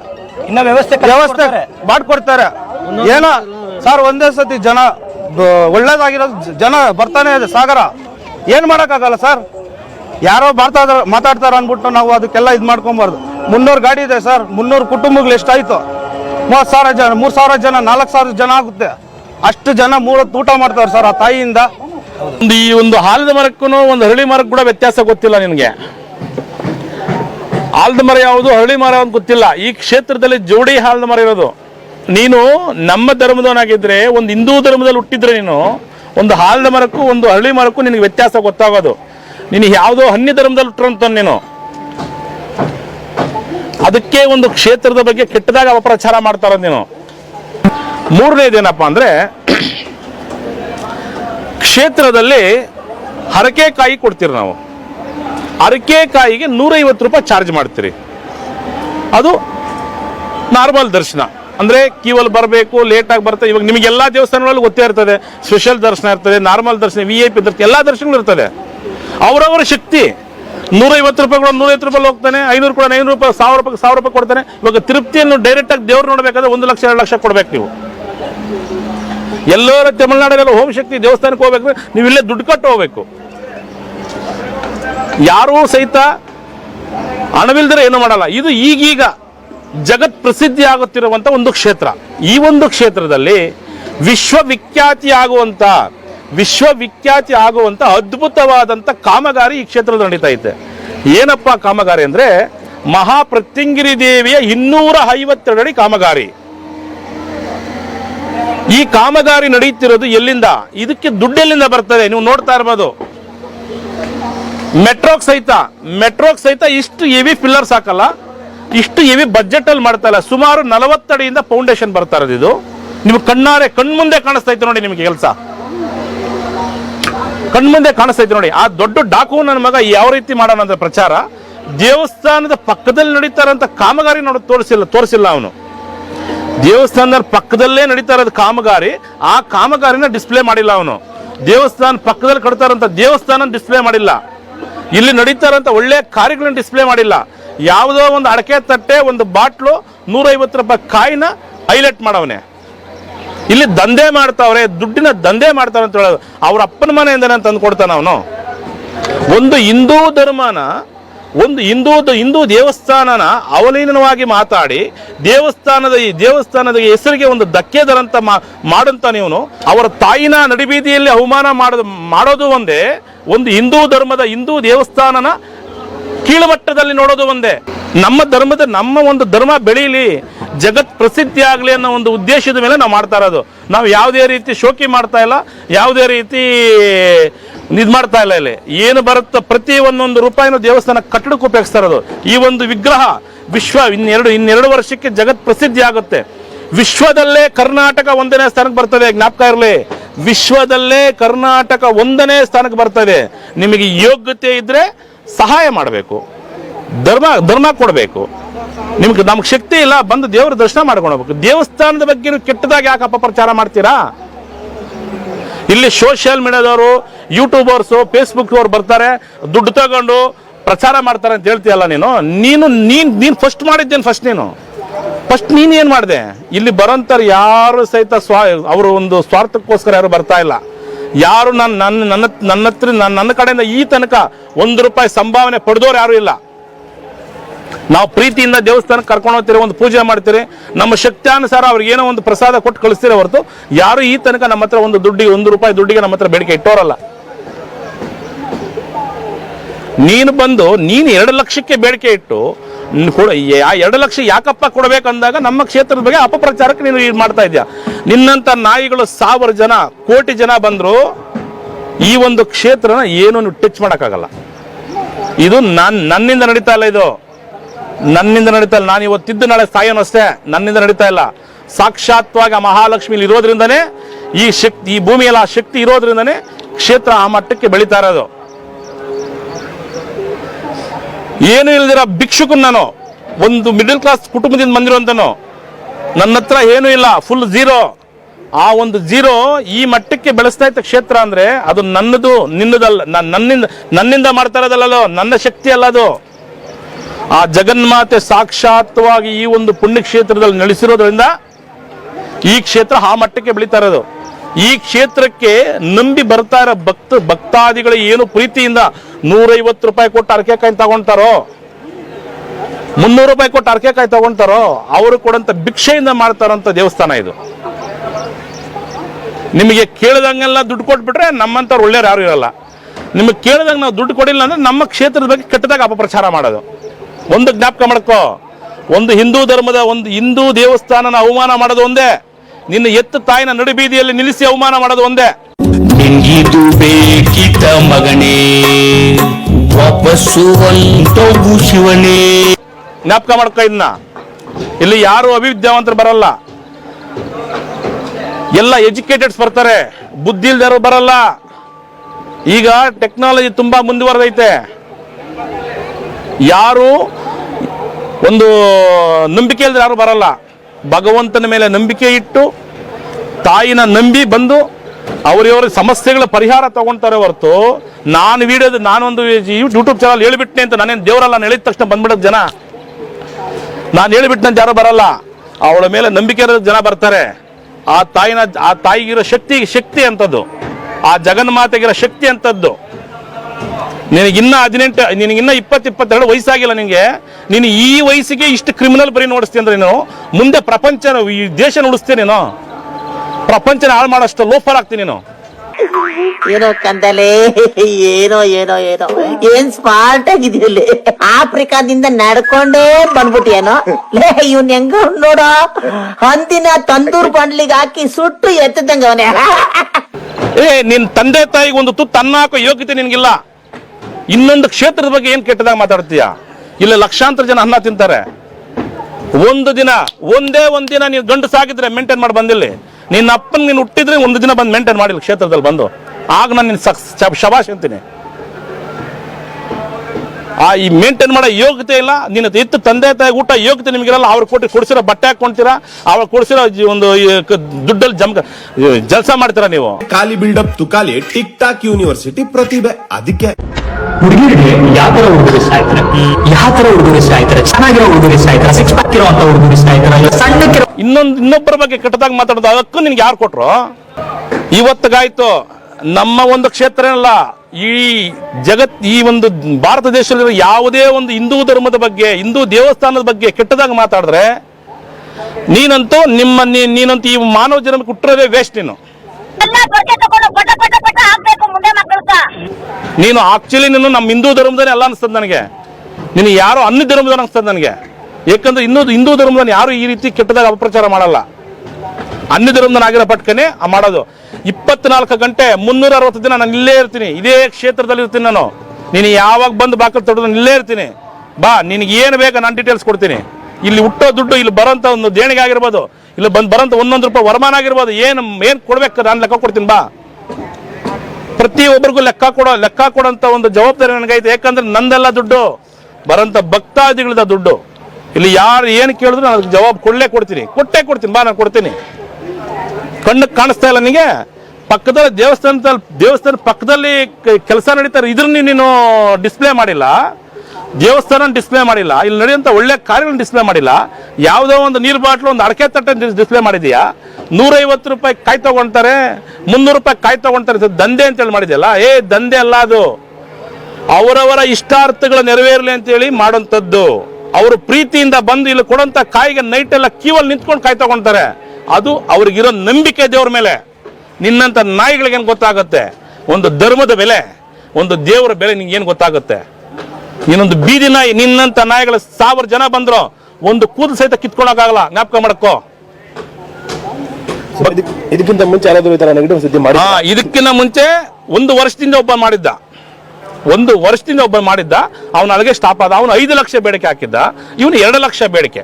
ಇನ್ನ ವ್ಯವಸ್ಥೆ ವ್ಯವಸ್ಥೆ ಮಾಡ್ಕೊಡ್ತಾರೆ. ಏನ? ಸರ್ ಒಂದೇ ಸತಿ ಜನ ಒಳ್ಳೇದಾಗಿರೋ ಒಳ್ಳೇದಾಗಿರೋದು ಜನ ಬರ್ತಾನೆ ಇದೆ. ಸಾಗರ ಏನ್ ಮಾಡಕ್ಕಾಗಲ್ಲ ಸರ್? ಯಾರೋ ಮಾತಾ ಮಾತಾಡ್ತಾರೆ ಮಾತಾಡ್ತಾರ ಅಂದ್ಬಿಟ್ಟು ನಾವು ಅದಕ್ಕೆಲ್ಲ ಇದು ಮಾಡ್ಕೊಬಾರ್ದು. ಮುನ್ನೂರು ಗಾಡಿ ಇದೆ ಸರ್, ಮುನ್ನೂರು ಕುಟುಂಬಗಳು ಎಷ್ಟಾಯಿತು? ಮೂವತ್ತು ಸಾವಿರ ಜನ, ಮೂರು ಸಾವಿರ ಜನ, ನಾಲ್ಕು ಸಾವಿರ ಜನ ಆಗುತ್ತೆ. ಅಷ್ಟು ಜನ ಮೂರತ್ತು ಊಟ ಮಾಡ್ತಾರೆ ಸರ್ ಆ ತಾಯಿಯಿಂದ. ಒಂದು ಈ ಒಂದು ಹಾಲದ ಮರಕ್ಕೂ ಒಂದು ಹರಳಿ ಮರಕ್ಕೆ ಕೂಡ ವ್ಯತ್ಯಾಸ ಗೊತ್ತಿಲ್ಲ ನಿನಗೆ. ಹಾಲದ ಮರ ಯಾವುದು, ಹರಳಿ ಮರ ಅಂತ ಗೊತ್ತಿಲ್ಲ. ಈ ಕ್ಷೇತ್ರದಲ್ಲಿ ಜೋಡಿ ಹಾಲದ ಮರ ಇರೋದು. ನೀನು ನಮ್ಮ ಧರ್ಮದವನಾಗಿದ್ರೆ ಒಂದು ಹಿಂದೂ ಧರ್ಮದಲ್ಲಿ ಹುಟ್ಟಿದ್ರೆ ನೀನು ಒಂದು ಹಾಲದ ಮರಕ್ಕೂ ಒಂದು ಹರಳಿ ಮರಕ್ಕೂ ನಿನಗೆ ವ್ಯತ್ಯಾಸ ಗೊತ್ತಾಗೋದು. ನೀನು ಯಾವುದೋ ಅನ್ಯ ಧರ್ಮದಲ್ಲಿ ಹುಟ್ಟಿರಂತ ನೀನು. ಅದಕ್ಕೆ ಒಂದು ಕ್ಷೇತ್ರದ ಬಗ್ಗೆ ಕೆಟ್ಟದಾಗ ಅಪಪ್ರಚಾರ ಮಾಡ್ತಾರ ನೀನು. ಮೂರನೇದೇನಪ್ಪ ಅಂದ್ರೆ, ಕ್ಷೇತ್ರದಲ್ಲಿ ಹರಕೆಕಾಯಿ ಕೊಡ್ತೀರಿ ನಾವು. ಹರಕೆಕಾಯಿಗೆ ನೂರೈವತ್ತು ರೂಪಾಯಿ ಚಾರ್ಜ್ ಮಾಡ್ತೀರಿ. ಅದು ನಾರ್ಮಲ್ ದರ್ಶನ. ಅಂದ್ರೆ ಕ್ಯೂವಲ್ಲಿ ಬರಬೇಕು ಲೇಟಾಗಿ ಬರ್ತದೆ ಇವಾಗ ನಿಮಗೆಲ್ಲ ದೇವಸ್ಥಾನಗಳಲ್ಲಿ ಗೊತ್ತೇ ಇರ್ತದೆ. ಸ್ಪೆಷಲ್ ದರ್ಶನ ಇರ್ತದೆ ನಾರ್ಮಲ್ ದರ್ಶನ ವಿ ಐ ಪಿ ದರ್ಶನ, ಎಲ್ಲ ದರ್ಶನಗಳು ಇರ್ತದೆ. ಅವರವರ ಶಕ್ತಿ. ನೂರೈವತ್ತು ರೂಪಾಯಿ ಕೂಡ ನೂರೈವತ್ತು ರೂಪಾಯಿ ಹೋಗ್ತಾನೆ, ಐನೂರು ಕೂಡ ಐನೂರು ರೂಪಾಯಿ, ಸಾವಿರ ರೂಪಾಯಿ ಸಾವಿರ ರೂಪಾಯಿ ಕೊಡ್ತಾನೆ. ಇವಾಗ ತೃಪ್ತಿಯನ್ನು ಡೈರೆಕ್ಟ್ ಆಗಿ ದೇವ್ರು ನೋಡಬೇಕಾದ್ರೆ ಒಂದು ಲಕ್ಷ, ಎರಡು ಲಕ್ಷ ಕೊಡ್ಬೇಕು ನೀವು. ಎಲ್ಲರೂ ತಮಿಳ್ನಾಡಲ್ಲೆಲ್ಲ ಹೋಮ್ ಶಕ್ತಿ ದೇವಸ್ಥಾನಕ್ಕೆ ಹೋಗ್ಬೇಕು, ನೀವು ಇಲ್ಲೇ ದುಡ್ಡು ಕಟ್ಟು ಹೋಗ್ಬೇಕು. ಯಾರೂ ಸಹಿತ ಹಣವಿಲ್ದರೆ ಏನು ಮಾಡಲ್ಲ. ಇದು ಈಗೀಗ ಜಗತ್ ಪ್ರಸಿದ್ಧಿ ಆಗುತ್ತಿರುವಂಥ ಒಂದು ಕ್ಷೇತ್ರ. ಈ ಒಂದು ಕ್ಷೇತ್ರದಲ್ಲಿ ವಿಶ್ವವಿಖ್ಯಾತಿ ಆಗುವಂತ ವಿಶ್ವವಿಖ್ಯಾತಿ ಆಗುವಂತ ಅದ್ಭುತವಾದಂತ ಕಾಮಗಾರಿ ಈ ಕ್ಷೇತ್ರದಲ್ಲಿ ನಡೀತಾ ಐತೆ. ಏನಪ್ಪ ಕಾಮಗಾರಿ ಅಂದ್ರೆ ಮಹಾಪ್ರತ್ಯಂಗಿರಿ ದೇವಿಯ ಇನ್ನೂರ ಐವತ್ತೆರಡು ಅಡಿ ಕಾಮಗಾರಿ. ಈ ಕಾಮಗಾರಿ ನಡೆಯುತ್ತಿರೋದು ಎಲ್ಲಿಂದ? ಇದಕ್ಕೆ ದುಡ್ಡು ಎಲ್ಲಿಂದ ಬರ್ತದೆ, ನೀವು ನೋಡ್ತಾ ಇರ್ಬೋದು. ಮೆಟ್ರೋಕ್ ಸಹಿತ ಮೆಟ್ರೋಕ್ ಸಹಿತ ಇಷ್ಟು ಹೆವಿ ಪಿಲ್ಲರ್ಸ್ ಹಾಕಲ್ಲ, ಇಷ್ಟು ಹೆವಿ ಬಜೆಟ್ ಅಲ್ಲಿ ಮಾಡ್ತಾ ಇಲ್ಲ. ಸುಮಾರು ನಲವತ್ತಡಿಯಿಂದ ಫೌಂಡೇಶನ್ ಬರ್ತಾ ಇರೋದು ಇದು. ನಿಮ್ಗೆ ಕಣ್ಣಾರೆ, ಕಣ್ಮುಂದೆ ಕಾಣಿಸ್ತಾ ಇತ್ತು ನೋಡಿ ನಿಮಗೆ ಕೆಲಸ. ಕಣ್ಮುಂದೆ ಕಾಣಿಸ್ತಾ ಇತ್ತು ನೋಡಿ. ಆ ದೊಡ್ಡ ಡಾಕು ನನ್ನ ಮಗ ಯಾವ ರೀತಿ ಮಾಡೋಣ ಅಂತ ಪ್ರಚಾರ? ದೇವಸ್ಥಾನದ ಪಕ್ಕದಲ್ಲಿ ನಡೀತಾರಂತ ಕಾಮಗಾರಿ ನೋಡ, ತೋರಿಸಿಲ್ಲ ತೋರಿಸಿಲ್ಲ ಅವನು. ದೇವಸ್ಥಾನದ ಪಕ್ಕದಲ್ಲೇ ನಡೀತಾ ಇರೋದು ಕಾಮಗಾರಿ, ಆ ಕಾಮಗಾರಿನ ಡಿಸ್ಪ್ಲೇ ಮಾಡಿಲ್ಲ ಅವನು. ದೇವಸ್ಥಾನ ಪಕ್ಕದಲ್ಲಿ ಕಟ್ತಾ ಇರೋಂಥ ದೇವಸ್ಥಾನ ಡಿಸ್ಪ್ಲೇ ಮಾಡಿಲ್ಲ. ಇಲ್ಲಿ ನಡೀತಾ ಇರೋಂಥ ಒಳ್ಳೆ ಕಾರ್ಯಗಳನ್ನ ಡಿಸ್ಪ್ಲೇ ಮಾಡಿಲ್ಲ. ಯಾವುದೋ ಒಂದು ಅಡಕೆ ತಟ್ಟೆ, ಒಂದು ಬಾಟ್ಲು, ನೂರೈವತ್ತು ರೂಪಾಯಿ ಕಾಯಿನ ಹೈಲೈಟ್ ಮಾಡವನೆ. ಇಲ್ಲಿ ದಂಧೆ ಮಾಡ್ತಾವ್ರೆ, ದುಡ್ಡಿನ ದಂಧೆ ಮಾಡ್ತಾವ್ರೆ ಅಂತ ಹೇಳೋದು. ಅವ್ರ ಅಪ್ಪನ ಮನೆಯಿಂದನೇ ತಂದು ಕೊಡ್ತಾನ ಅವನು. ಒಂದು ಹಿಂದೂ ಧರ್ಮನ, ಒಂದು ಹಿಂದೂ ಹಿಂದೂ ದೇವಸ್ಥಾನನ ಅವಲೀನವಾಗಿ ಮಾತಾಡಿ, ದೇವಸ್ಥಾನದ ಈ ದೇವಸ್ಥಾನದ ಹೆಸರಿಗೆ ಒಂದು ಧಕ್ಕೆ ತರಂತ ಮಾ- ಮಾಡಂತ ನೀವು ಅವರ ತಾಯಿನ ನಡಿಬೀದಿಯಲ್ಲಿ ಅವಮಾನ ಮಾಡೋದು ಒಂದೇ. ಒಂದು ಹಿಂದೂ ಧರ್ಮದ ಹಿಂದೂ ದೇವಸ್ಥಾನನ ಕೀಳುಮಟ್ಟದಲ್ಲಿ ನೋಡೋದು ಒಂದೇ. ನಮ್ಮ ಧರ್ಮದ ನಮ್ಮ ಒಂದು ಧರ್ಮ ಬೆಳೀಲಿ, ಜಗತ್ ಪ್ರಸಿದ್ಧಿ ಆಗಲಿ ಅನ್ನೋ ಒಂದು ಉದ್ದೇಶದ ಮೇಲೆ ನಾವು ಮಾಡ್ತಾ ಇರೋದು. ನಾವು ಯಾವುದೇ ರೀತಿ ಶೋಕಿ ಮಾಡ್ತಾ ಇಲ್ಲ, ಯಾವುದೇ ರೀತಿ ಇದು ಮಾಡ್ತಾ ಇಲ್ಲ ಇಲ್ಲಿ. ಏನು ಬರುತ್ತೋ ಪ್ರತಿ ಒಂದೊಂದು ರೂಪಾಯಿನ ದೇವಸ್ಥಾನ ಕಟ್ಟಡಕ್ಕೆ ಉಪಯೋಗಿಸ್ತಾ ಇರೋದು. ಈ ಒಂದು ವಿಗ್ರಹ ವಿಶ್ವ ಇನ್ನೆರಡು ಇನ್ನೆರಡು ವರ್ಷಕ್ಕೆ ಜಗತ್ ಪ್ರಸಿದ್ಧಿ ಆಗುತ್ತೆ. ವಿಶ್ವದಲ್ಲೇ ಕರ್ನಾಟಕ ಒಂದನೇ ಸ್ಥಾನಕ್ಕೆ ಬರ್ತದೆ, ಜ್ಞಾಪಕ ಇರಲಿ. ವಿಶ್ವದಲ್ಲೇ ಕರ್ನಾಟಕ ಒಂದನೇ ಸ್ಥಾನಕ್ಕೆ ಬರ್ತದೆ. ನಿಮಗೆ ಯೋಗ್ಯತೆ ಇದ್ರೆ ಸಹಾಯ ಮಾಡಬೇಕು. ಧರ್ಮ ಧರ್ಮ ಕೊಡಬೇಕು. ನಿಮ್ಗೆ ನಮ್ಗೆ ಶಕ್ತಿ ಇಲ್ಲ, ಬಂದು ದೇವರ ದರ್ಶನ ಮಾಡ್ಕೊಂಡು ಹೋಗ್ಬೇಕು ದೇವಸ್ಥಾನದ ಬಗ್ಗೆ ನೀವು ಕೆಟ್ಟದಾಗಿ ಯಾಕೆ ಅಪಪ್ರಚಾರ ಮಾಡ್ತೀರಾ? ಇಲ್ಲಿ ಸೋಷಿಯಲ್ ಮೀಡಿಯಾದವರು ಯೂಟ್ಯೂಬರ್ಸು ಫೇಸ್ಬುಕ್ ಅವ್ರು ಬರ್ತಾರೆ, ದುಡ್ಡು ತಗೊಂಡು ಪ್ರಚಾರ ಮಾಡ್ತಾರೆ ಅಂತ ಹೇಳ್ತೀಯಲ್ಲ ನೀನು? ನೀನು ನೀನು ನೀನು ಫಸ್ಟ್ ಮಾಡಿದ್ದೇನು ಫಸ್ಟ್ ನೀನು? ಫಸ್ಟ್ ನೀನು ಏನು ಮಾಡಿದೆ? ಇಲ್ಲಿ ಬರೋಂಥವ್ರು ಯಾರು ಸಹಿತ ಸ್ವಾ, ಅವರು ಒಂದು ಸ್ವಾರ್ಥಕ್ಕೋಸ್ಕರ ಯಾರು ಬರ್ತಾ ಇಲ್ಲ. ಯಾರು ನನ್ನ ನನ್ನ ನನ್ನ ನನ್ನ ಹತ್ರ ನನ್ನ ಕಡೆಯಿಂದ ಈ ತನಕ ಒಂದು ರೂಪಾಯಿ ಸಂಭಾವನೆ ಪಡೆದವ್ರು ಯಾರು ಇಲ್ಲ. ನಾವು ಪ್ರೀತಿಯಿಂದ ದೇವಸ್ಥಾನಕ್ಕೆ ಕರ್ಕೊಂಡು ಹೋಗ್ತೀರಿ, ಒಂದು ಪೂಜೆ ಮಾಡ್ತೀರಿ, ನಮ್ಮ ಶಕ್ತಿಯಾನುಸಾರ ಅವ್ರಿಗೆ ಏನೋ ಒಂದು ಪ್ರಸಾದ ಕೊಟ್ಟು ಕಳಿಸ್ತೀರಿ ಹೊರತು ಯಾರು ಈ ತನಕ ನಮ್ಮ ಹತ್ರ ಒಂದು ದುಡ್ಡಿಗೆ ಒಂದು ರೂಪಾಯಿ ದುಡ್ಡಿಗೆ ನಮ್ಮ ಹತ್ರ ಬೇಡಿಕೆ ಇಟ್ಟೋರಲ್ಲ. ನೀನು ಬಂದು, ನೀನು ಎರಡು ಲಕ್ಷಕ್ಕೆ ಬೇಡಿಕೆ ಇಟ್ಟು ಕೊಡ ಎರಡು ಲಕ್ಷ ಯಾಕಪ್ಪ ಕೊಡಬೇಕಂದಾಗ ನಮ್ಮ ಕ್ಷೇತ್ರದ ಬಗ್ಗೆ ಅಪಪ್ರಚಾರಕ್ಕೆ ನೀನು ಇದು ಮಾಡ್ತಾ ಇದೆಯಾ? ನಿನ್ನಂತ ನಾಯಿಗಳು ಸಾವಿರ ಜನ, ಕೋಟಿ ಜನ ಬಂದರು, ಈ ಒಂದು ಕ್ಷೇತ್ರನ ಏನು ಟಚ್ ಮಾಡೋಕ್ಕಾಗಲ್ಲ. ಇದು ನನ್, ನನ್ನಿಂದ ನಡೀತಾ ಇಲ್ಲ ಇದು. ನನ್ನಿಂದ ನಡೀತಾ ಇಲ್ಲ. ನಾನು ಇವತ್ತಿದ್ದು ನಾಳೆ ಸಾಯೋನು ಅಷ್ಟೇ. ನನ್ನಿಂದ ನಡೀತಾ ಇಲ್ಲ. ಸಾಕ್ಷಾತ್ವಾಗಿ ಆ ಮಹಾಲಕ್ಷ್ಮಿ ಇಲ್ಲಿ ಇರೋದ್ರಿಂದನೇ ಈ ಶಕ್ತಿ, ಈ ಭೂಮಿಯಲ್ಲಿ ಆ ಶಕ್ತಿ ಇರೋದ್ರಿಂದನೇ ಕ್ಷೇತ್ರ ಆ ಮಟ್ಟಕ್ಕೆ ಬೆಳೀತಾ ಇರೋದು. ಏನು ಇಲ್ಲದಿರೋ ಭಿಕ್ಷುಕನ್ ನಾನು. ಒಂದು ಮಿಡಲ್ ಕ್ಲಾಸ್ ಕುಟುಂಬದಿಂದ ಬಂದಿರುವಂತನು. ನನ್ನ ಹತ್ರ ಏನೂ ಇಲ್ಲ ಫುಲ್ ಝೀರೋ ಆ ಒಂದು ಜೀರೋ ಈ ಮಟ್ಟಕ್ಕೆ ಬೆಳೆಸ್ತಾ ಇದ್ದ ಕ್ಷೇತ್ರ ಅಂದ್ರೆ ಅದು ನನ್ನದು, ನಿನ್ನದಲ್ಲ ನಾನ್- ನನ್ನಿಂದ ನನ್ನಿಂದ ಮಾಡ್ತಾ ನನ್ನ ಶಕ್ತಿ ಅಲ್ಲ ಅದು. ಆ ಜಗನ್ಮಾತೆ ಸಾಕ್ಷಾತ್ವಾಗಿ ಈ ಒಂದು ಪುಣ್ಯ ಕ್ಷೇತ್ರದಲ್ಲಿ ನೆಲೆಸಿರೋದ್ರಿಂದ ಈ ಕ್ಷೇತ್ರ ಆ ಮಟ್ಟಕ್ಕೆ ಬೆಳೀತಾ ಇರೋದು. ಈ ಕ್ಷೇತ್ರಕ್ಕೆ ನಂಬಿ ಬರ್ತಾ ಇರೋ ಭಕ್ತ ಭಕ್ತಾದಿಗಳು ಏನು ಪ್ರೀತಿಯಿಂದ ನೂರೈವತ್ತು ರೂಪಾಯಿ ಕೊಟ್ಟು ಅರಕೆಕಾಯಿ ತಗೊಂತಾರೋ, ಮುನ್ನೂರು ರೂಪಾಯಿ ಕೊಟ್ಟು ಅರಕೆಕಾಯಿ ತಗೊಂತಾರೋ, ಅವರು ಕೊಡಂತ ಭಿಕ್ಷೆಯಿಂದ ಮಾಡ್ತಾರಂತ ದೇವಸ್ಥಾನ ಇದು. ನಿಮಗೆ ಕೇಳಿದಂಗೆಲ್ಲ ದುಡ್ಡು ಕೊಟ್ಬಿಟ್ರೆ ನಮ್ಮಂಥವ್ರು ಒಳ್ಳೆಯವ್ರು ಯಾರು ಇರಲ್ಲ. ನಿಮಗೆ ಕೇಳಿದಂಗೆ ನಾವು ದುಡ್ಡು ಕೊಡಿಲ್ಲ ಅಂದ್ರೆ ನಮ್ಮ ಕ್ಷೇತ್ರದ ಬಗ್ಗೆ ಕೆಟ್ಟದಾಗ ಅಪಪ್ರಚಾರ ಮಾಡೋದು. ಒಂದು ಜ್ಞಾಪಕ ಮಾಡ್ಕೋ. ಒಂದು ಹಿಂದೂ ಧರ್ಮದ ಒಂದು ಹಿಂದೂ ದೇವಸ್ಥಾನನ ಅವಮಾನ ಮಾಡೋದು ಒಂದೇ. ನಿನ್ನ ಎತ್ತು ತಾಯಿನ ನಡುಬೀದಿಯಲ್ಲಿ ನಿಲ್ಲಿಸಿ ಅವಮಾನ ಮಾಡೋದು ಒಂದೇ. ನಿಂಗಿದು ಬೇಕಿತ ಮಗನೇ ವಾಪಸ್ಸು ಹೊಂಟೋಗು ಶಿವನೇ. ಜ್ಞಾಪಕ ಮಾಡ್ಕೊ ಇದನ್ನ. ಇಲ್ಲಿ ಯಾರು ಅವಿದ್ಯಾವಂತರು ಬರಲ್ಲ. ಎಲ್ಲ ಎಜುಕೇಟೆಡ್ಸ್ ಬರ್ತಾರೆ ಬುದ್ಧಿ ಇಲ್ದಾರು ಬರಲ್ಲ. ಈಗ ಟೆಕ್ನಾಲಜಿ ತುಂಬಾ ಮುಂದುವರೆದೈತೆ. ಯಾರು ಒಂದು ನಂಬಿಕೆ ಇಲ್ದ್ರೆ ಯಾರು ಬರಲ್ಲ. ಭಗವಂತನ ಮೇಲೆ ನಂಬಿಕೆ ಇಟ್ಟು ತಾಯಿನ ನಂಬಿ ಬಂದು ಅವರಿವರ ಸಮಸ್ಯೆಗಳ ಪರಿಹಾರ ತಗೊಂತಾರೆ ಹೊರತು ನಾನು ವಿಡಿಯೋದ ನಾನೊಂದು ಯೂಟ್ಯೂಬ್ ಚಾನಲ್ ಹೇಳಿಬಿಟ್ನೆ ಅಂತ ನಾನೇನು ದೇವರಲ್ಲ, ನಾನು ಹೇಳಿದ ತಕ್ಷಣ ಬಂದ್ಬಿಡೋದು ಜನ. ನಾನು ಹೇಳಿಬಿಟ್ಟಂತ ಯಾರು ಬರಲ್ಲ. ಅವಳ ಮೇಲೆ ನಂಬಿಕೆ ಇರೋ ಜನ ಬರ್ತಾರೆ. ಆ ತಾಯಿನ, ಆ ತಾಯಿಗಿರೋ ಶಕ್ತಿ ಶಕ್ತಿ ಅಂತದ್ದು ಆ ಜಗನ್ಮಾತೆಗಿರೋ ಶಕ್ತಿ ಅಂತದ್ದು ನಿನಗಿನ್ನ ಹದಿನೆಂಟು ನಿನಗಿನ್ನ ಇಪ್ಪತ್ತು ಇಪ್ಪತ್ತೆರಡು ವಯಸ್ಸಾಗಿಲ್ಲ ನಿನಗೆ ನೀನು ಈ ವಯಸ್ಸಿಗೆ ಇಷ್ಟು ಕ್ರಿಮಿನಲ್ ಬರೀ ನೋಡಿಸ್ತೀನಿ ಅಂದ್ರೆ ನೀನು? ಮುಂದೆ ಪ್ರಪಂಚ ಈ ದೇಶ ನೋಡಿಸ್ತೀನಿ ನೀನು? ಪ್ರಪಂಚನ ಹಾಳು ಮಾಡೋಷ್ಟು ಲೋಫರ್ ಆಗ್ತೀನಿ ನೀನು. ಏನೋ ಕಂದಲೆ ಏನೋ ಏನೋ ಏನೋ. ಏನ್ ಸ್ಮಾರ್ಟ್ ಆಗಿದೆಯಲ್ಲಿ ಆಫ್ರಿಕಾದಿಂದ ನಡ್ಕೊಂಡೇ ಬಂದ್ಬಿಟ್ಟಿಯೇನೋ? ಲೇ ಇವನ್ ಹೆಂಗ ನೋಡೋ? ಹಂದಿನ ತಂದೂರ್ ಬಂಡ್ಲಿಗೆ ಹಾಕಿ ಸುಟ್ಟು ಎತ್ತದಂಗ ಅವನೇ. ಏ ನಿನ್ ತಂದೆ ತಾಯಿಗೆ ಒಂದು ತುತ್ತು ಅನ್ನ ಹಾಕೋ ಯೋಗ್ಯತೆ ನಿನ್ಗಿಲ್ಲ. ಇನ್ನೊಂದು ಕ್ಷೇತ್ರದ ಬಗ್ಗೆ ಏನ್ ಕೆಟ್ಟದಾಗ ಮಾತಾಡ್ತೀಯ? ಇಲ್ಲ ಲಕ್ಷಾಂತರ ಜನ ಅನ್ನ ತಿಂತಾರೆ. ಒಂದು ದಿನ, ಒಂದೇ ಒಂದ್ ದಿನ ನೀನು ಗಂಡು ಸಾಗಿದ್ರೆ ಮೇಂಟೈನ್ ಮಾಡಿ ಬಂದಿಲ್ಲಿ. ನಿನ್ನ ಅಪ್ಪನ್ ನೀನು ಹುಟ್ಟಿದ್ರೆ ಒಂದು ದಿನ ಬಂದು ಮೇಂಟೈನ್ ಮಾಡಿಲ್ಲ ಕ್ಷೇತ್ರದಲ್ಲಿ ಬಂದು. ಆಗ ನಾನು ನಿನ್ನ ಶಬಾಷ್ ಅಂತೀನಿ. ಆ ಈ ಮೇಂಟೈನ್ ಮಾಡೋ ಯೋಗ್ಯತೆ ಇಲ್ಲ. ನಿನ್ನ ಇತ್ತು ತಂದೆ ತಾಯಿ ಊಟ ಯೋಗ್ಯತೆ ನಿಮಗಿರಲ್ಲ ಅವ್ರು ಕೊಟ್ಟು ಕೊಡಿಸಿರೋ ಬಟ್ಟೆ ಹಾಕೊಂತೀರಾ ಅವ್ರು ಕೊಡಿಸಿರೋ ಒಂದು ದುಡ್ಡಲ್ಲಿ ಜಮ್ ಜಲ್ಸ ಮಾಡ್ತೀರಾ ನೀವು? ಖಾಲಿ ಬಿಲ್ಡಪ್ ತುಕಾಲಿ ಟಿಕ್ ಟಾಕ್ ಯೂನಿವರ್ಸಿಟಿ ಪ್ರತಿಭೆ. ಅದಕ್ಕೆ ಹುಡುಗಿರಿಗೆ ಯಾವ ತರ ಹುಡುಗರು ಸಾಯ್ತಾರೆ? ಯಾವ ತರ ಹುಡುಗರು ಸಾಯ್ತಾರೆ? ಚೆನ್ನಾಗಿರೋ ಹುಡುಗರು ಸಾಯ್ತಾರೆ? ಸಿಕ್ಸ್ ಪ್ಯಾಕ್ ಇರುವಂತ ಹುಡುಗರು ಸಾಯ್ತಾರೆ? ಸಣ್ಣಕ್ಕಿರೋ ಇನ್ನೊಂದು ಇನ್ನೊಬ್ಬರ ಬಗ್ಗೆ ಕೆಟ್ಟದಾಗ ಮಾತಾಡೋದು ಅದಕ್ಕೂ ನಿನ್ಗೆ ಯಾರು ಕೊಟ್ರು? ಇವತ್ತಿಗಾಯ್ತು ನಮ್ಮ ಒಂದು ಕ್ಷೇತ್ರ ಅಲ್ಲ ಈ ಜಗತ್ ಈ ಒಂದು ಭಾರತ ದೇಶದಲ್ಲಿರೋ ಯಾವುದೇ ಒಂದು ಹಿಂದೂ ಧರ್ಮದ ಬಗ್ಗೆ ಹಿಂದೂ ದೇವಸ್ಥಾನದ ಬಗ್ಗೆ ಕೆಟ್ಟದಾಗ ಮಾತಾಡಿದ್ರೆ ನೀನಂತೂ ನಿಮ್ಮ ನೀನಂತೂ ಈ ಮಾನವ ಜನ್ಮ ಹುಟ್ಟಿರೋದೇ ವೇಸ್ಟ್ ನೀನು. ನೀನು ಆಕ್ಚುಲಿ ನೀನು ನಮ್ಮ ಹಿಂದೂ ಧರ್ಮದನೇ ಅಲ್ಲ ಅನಿಸ್ತದೆ ನನಗೆ. ನೀನು ಯಾರೋ ಅನ್ಯ ಧರ್ಮದ ಅನಿಸ್ತದೆ ನನಗೆ. ಯಾಕಂದ್ರೆ ಇನ್ನೂ ಹಿಂದೂ ಧರ್ಮದನ್ನ ಯಾರು ಈ ರೀತಿ ಕೆಟ್ಟದಾಗ ಅಪಪ್ರಚಾರ ಮಾಡಲ್ಲ. ಧರ್ಮದನಾಗಿರೋ ಪಟ್ಕನೆ ಮಾಡೋದು. ಇಪ್ಪತ್ನಾಲ್ಕು ಗಂಟೆ ಮುನ್ನೂರ ಅರವತ್ತು ದಿನ ನಾನು ಇಲ್ಲೇ ಇರ್ತೀನಿ. ಇದೇ ಕ್ಷೇತ್ರದಲ್ಲಿ ಇರ್ತೀನಿ ನಾನು. ನೀನು ಯಾವಾಗ ಬಂದು ಬಾಕಲ್ ತೊಡೋದು ನಾನು ಇಲ್ಲೇ ಇರ್ತೀನಿ. ಬಾ, ನಿನಗೆ ಏನು ಬೇಕು ನಾನು ಡೀಟೇಲ್ಸ್ ಕೊಡ್ತೀನಿ. ಇಲ್ಲಿ ಹುಟ್ಟೋ ದುಡ್ಡು, ಇಲ್ಲಿ ಬರೋಂಥ ಒಂದು ದೇಣಿಗೆ ಆಗಿರ್ಬೋದು. ಇಲ್ಲಿ ಬಂದು ಬರೋಂಥ ಒಂದೊಂದು ರೂಪಾಯಿ ವರಮಾನ ಆಗಿರ್ಬೋದು. ಏನು ಏನು ಕೊಡ್ಬೇಕು? ನಾನು ಲೆಕ್ಕ ಕೊಡ್ತೀನಿ, ಬಾ. ಪ್ರತಿಯೊಬ್ಬರಿಗೂ ಲೆಕ್ಕ ಕೊಡೋ, ಲೆಕ್ಕ ಕೊಡೋಂಥ ಒಂದು ಜವಾಬ್ದಾರಿ ನನಗೈತೆ. ಯಾಕಂದ್ರೆ ನಂದೆಲ್ಲ ದುಡ್ಡು, ಬರೋಂಥ ಭಕ್ತಾದಿಗಳದ ದುಡ್ಡು. ಇಲ್ಲಿ ಯಾರು ಏನು ಕೇಳಿದ್ರು ನಾನು ಜವಾಬ್ ಕೊಡಲೇ ಕೊಡ್ತೀನಿ. ಕೊಟ್ಟೇ ಕೊಡ್ತೀನಿ, ಬಾ, ನಾನು ಕೊಡ್ತೀನಿ. ಕಣ್ಣಕ್ಕೆ ಕಾಣಿಸ್ತಾ ಇಲ್ಲ ನಿಮಗೆ ಪಕ್ಕದಲ್ಲಿ ದೇವಸ್ಥಾನದಲ್ಲಿ, ದೇವಸ್ಥಾನ ಪಕ್ಕದಲ್ಲಿ ಕೆಲಸ ನಡೀತಾರೆ ಇದ್ರನ್ನ ನೀನು ಡಿಸ್ಪ್ಲೇ ಮಾಡಿಲ್ಲ. ದೇವಸ್ಥಾನ ಡಿಸ್ಪ್ಲೇ ಮಾಡಿಲ್ಲ. ಇಲ್ಲಿ ನಡೆಯುವಂಥ ಒಳ್ಳೆ ಕಾರ್ಯಗಳನ್ನ ಡಿಸ್ಪ್ಲೇ ಮಾಡಿಲ್ಲ. ಯಾವುದೋ ಒಂದು ನೀರು ಬಾಟ್ಲು ಒಂದು ಅಡಕೆ ತಟ್ಟೆ ಡಿಸ್ಪ್ಲೇ ಮಾಡಿದೀಯಾ? ನೂರೈವತ್ತು ರೂಪಾಯಿ ಕಾಯಿ ತಗೊಂತಾರೆ, ಮುನ್ನೂರು ರೂಪಾಯಿ ಕಾಯಿ ತಗೊಂತಾರೆ ಇದು ದಂಧೆ ಅಂತೇಳಿ ಮಾಡಿದೆಯಲ್ಲ? ಏ, ದಂಧೆ ಅಲ್ಲ ಅದು. ಅವರವರ ಇಷ್ಟಾರ್ಥಗಳು ನೆರವೇರಲಿ ಅಂತೇಳಿ ಮಾಡುವಂಥದ್ದು. ಅವರು ಪ್ರೀತಿಯಿಂದ ಬಂದು ಇಲ್ಲಿ ಕೊಡೋಂಥ ಕಾಯಿಗೆ ನೈಟ್ ಎಲ್ಲ ಕ್ಯೂವಲ್ಲಿ ನಿಂತ್ಕೊಂಡು ಕಾಯಿ ತಗೊಂತಾರೆ. ಅದು ಅವ್ರಿಗಿರೋ ನಂಬಿಕೆ ದೇವ್ರ ಮೇಲೆ. ನಿನ್ನಂತ ನಾಯಿಗಳಿಗೇನು ಗೊತ್ತಾಗುತ್ತೆ? ಒಂದು ಧರ್ಮದ ಬೆಲೆ ಒಂದು ದೇವರ ಬೆಲೆ ನಿಂಗೆ ಏನು ಗೊತ್ತಾಗುತ್ತೆ? ನೀನೊಂದು ಬೀದಿ ನಾಯಿ ನಿನ್ನಂತ ನಾಯಿಗಳ ಸಾವಿರ ಜನ ಬಂದ್ರು ಒಂದು ಕೂದಲು ಸಹಿತ ಕಿತ್ಕೊಳಕ್ಕಾಗಲ್ಲ. ಜ್ಞಾಪಕ ಮಾಡ್ಕೋ. ಇದಕ್ಕಿಂತ ಮುಂಚೆ ಯಾರಾದರೂ ಸುದ್ದಿ ಮಾಡಿ ಇದಕ್ಕಿಂತ ಮುಂಚೆ ಒಂದು ವರ್ಷದಿಂದ ಒಬ್ಬ ಮಾಡಿದ್ದ. ಒಂದು ವರ್ಷದಿಂದ ಒಬ್ಬ ಮಾಡಿದ್ದ. ಅವನ ಅಲ್ಲಿಗೆ ಸ್ಟಾಪ್ ಆದ. ಅವನು ಐದು ಲಕ್ಷ ಬೇಡಿಕೆ ಹಾಕಿದ್ದ. ಇವನು ಎರಡು ಲಕ್ಷ ಬೇಡಿಕೆ.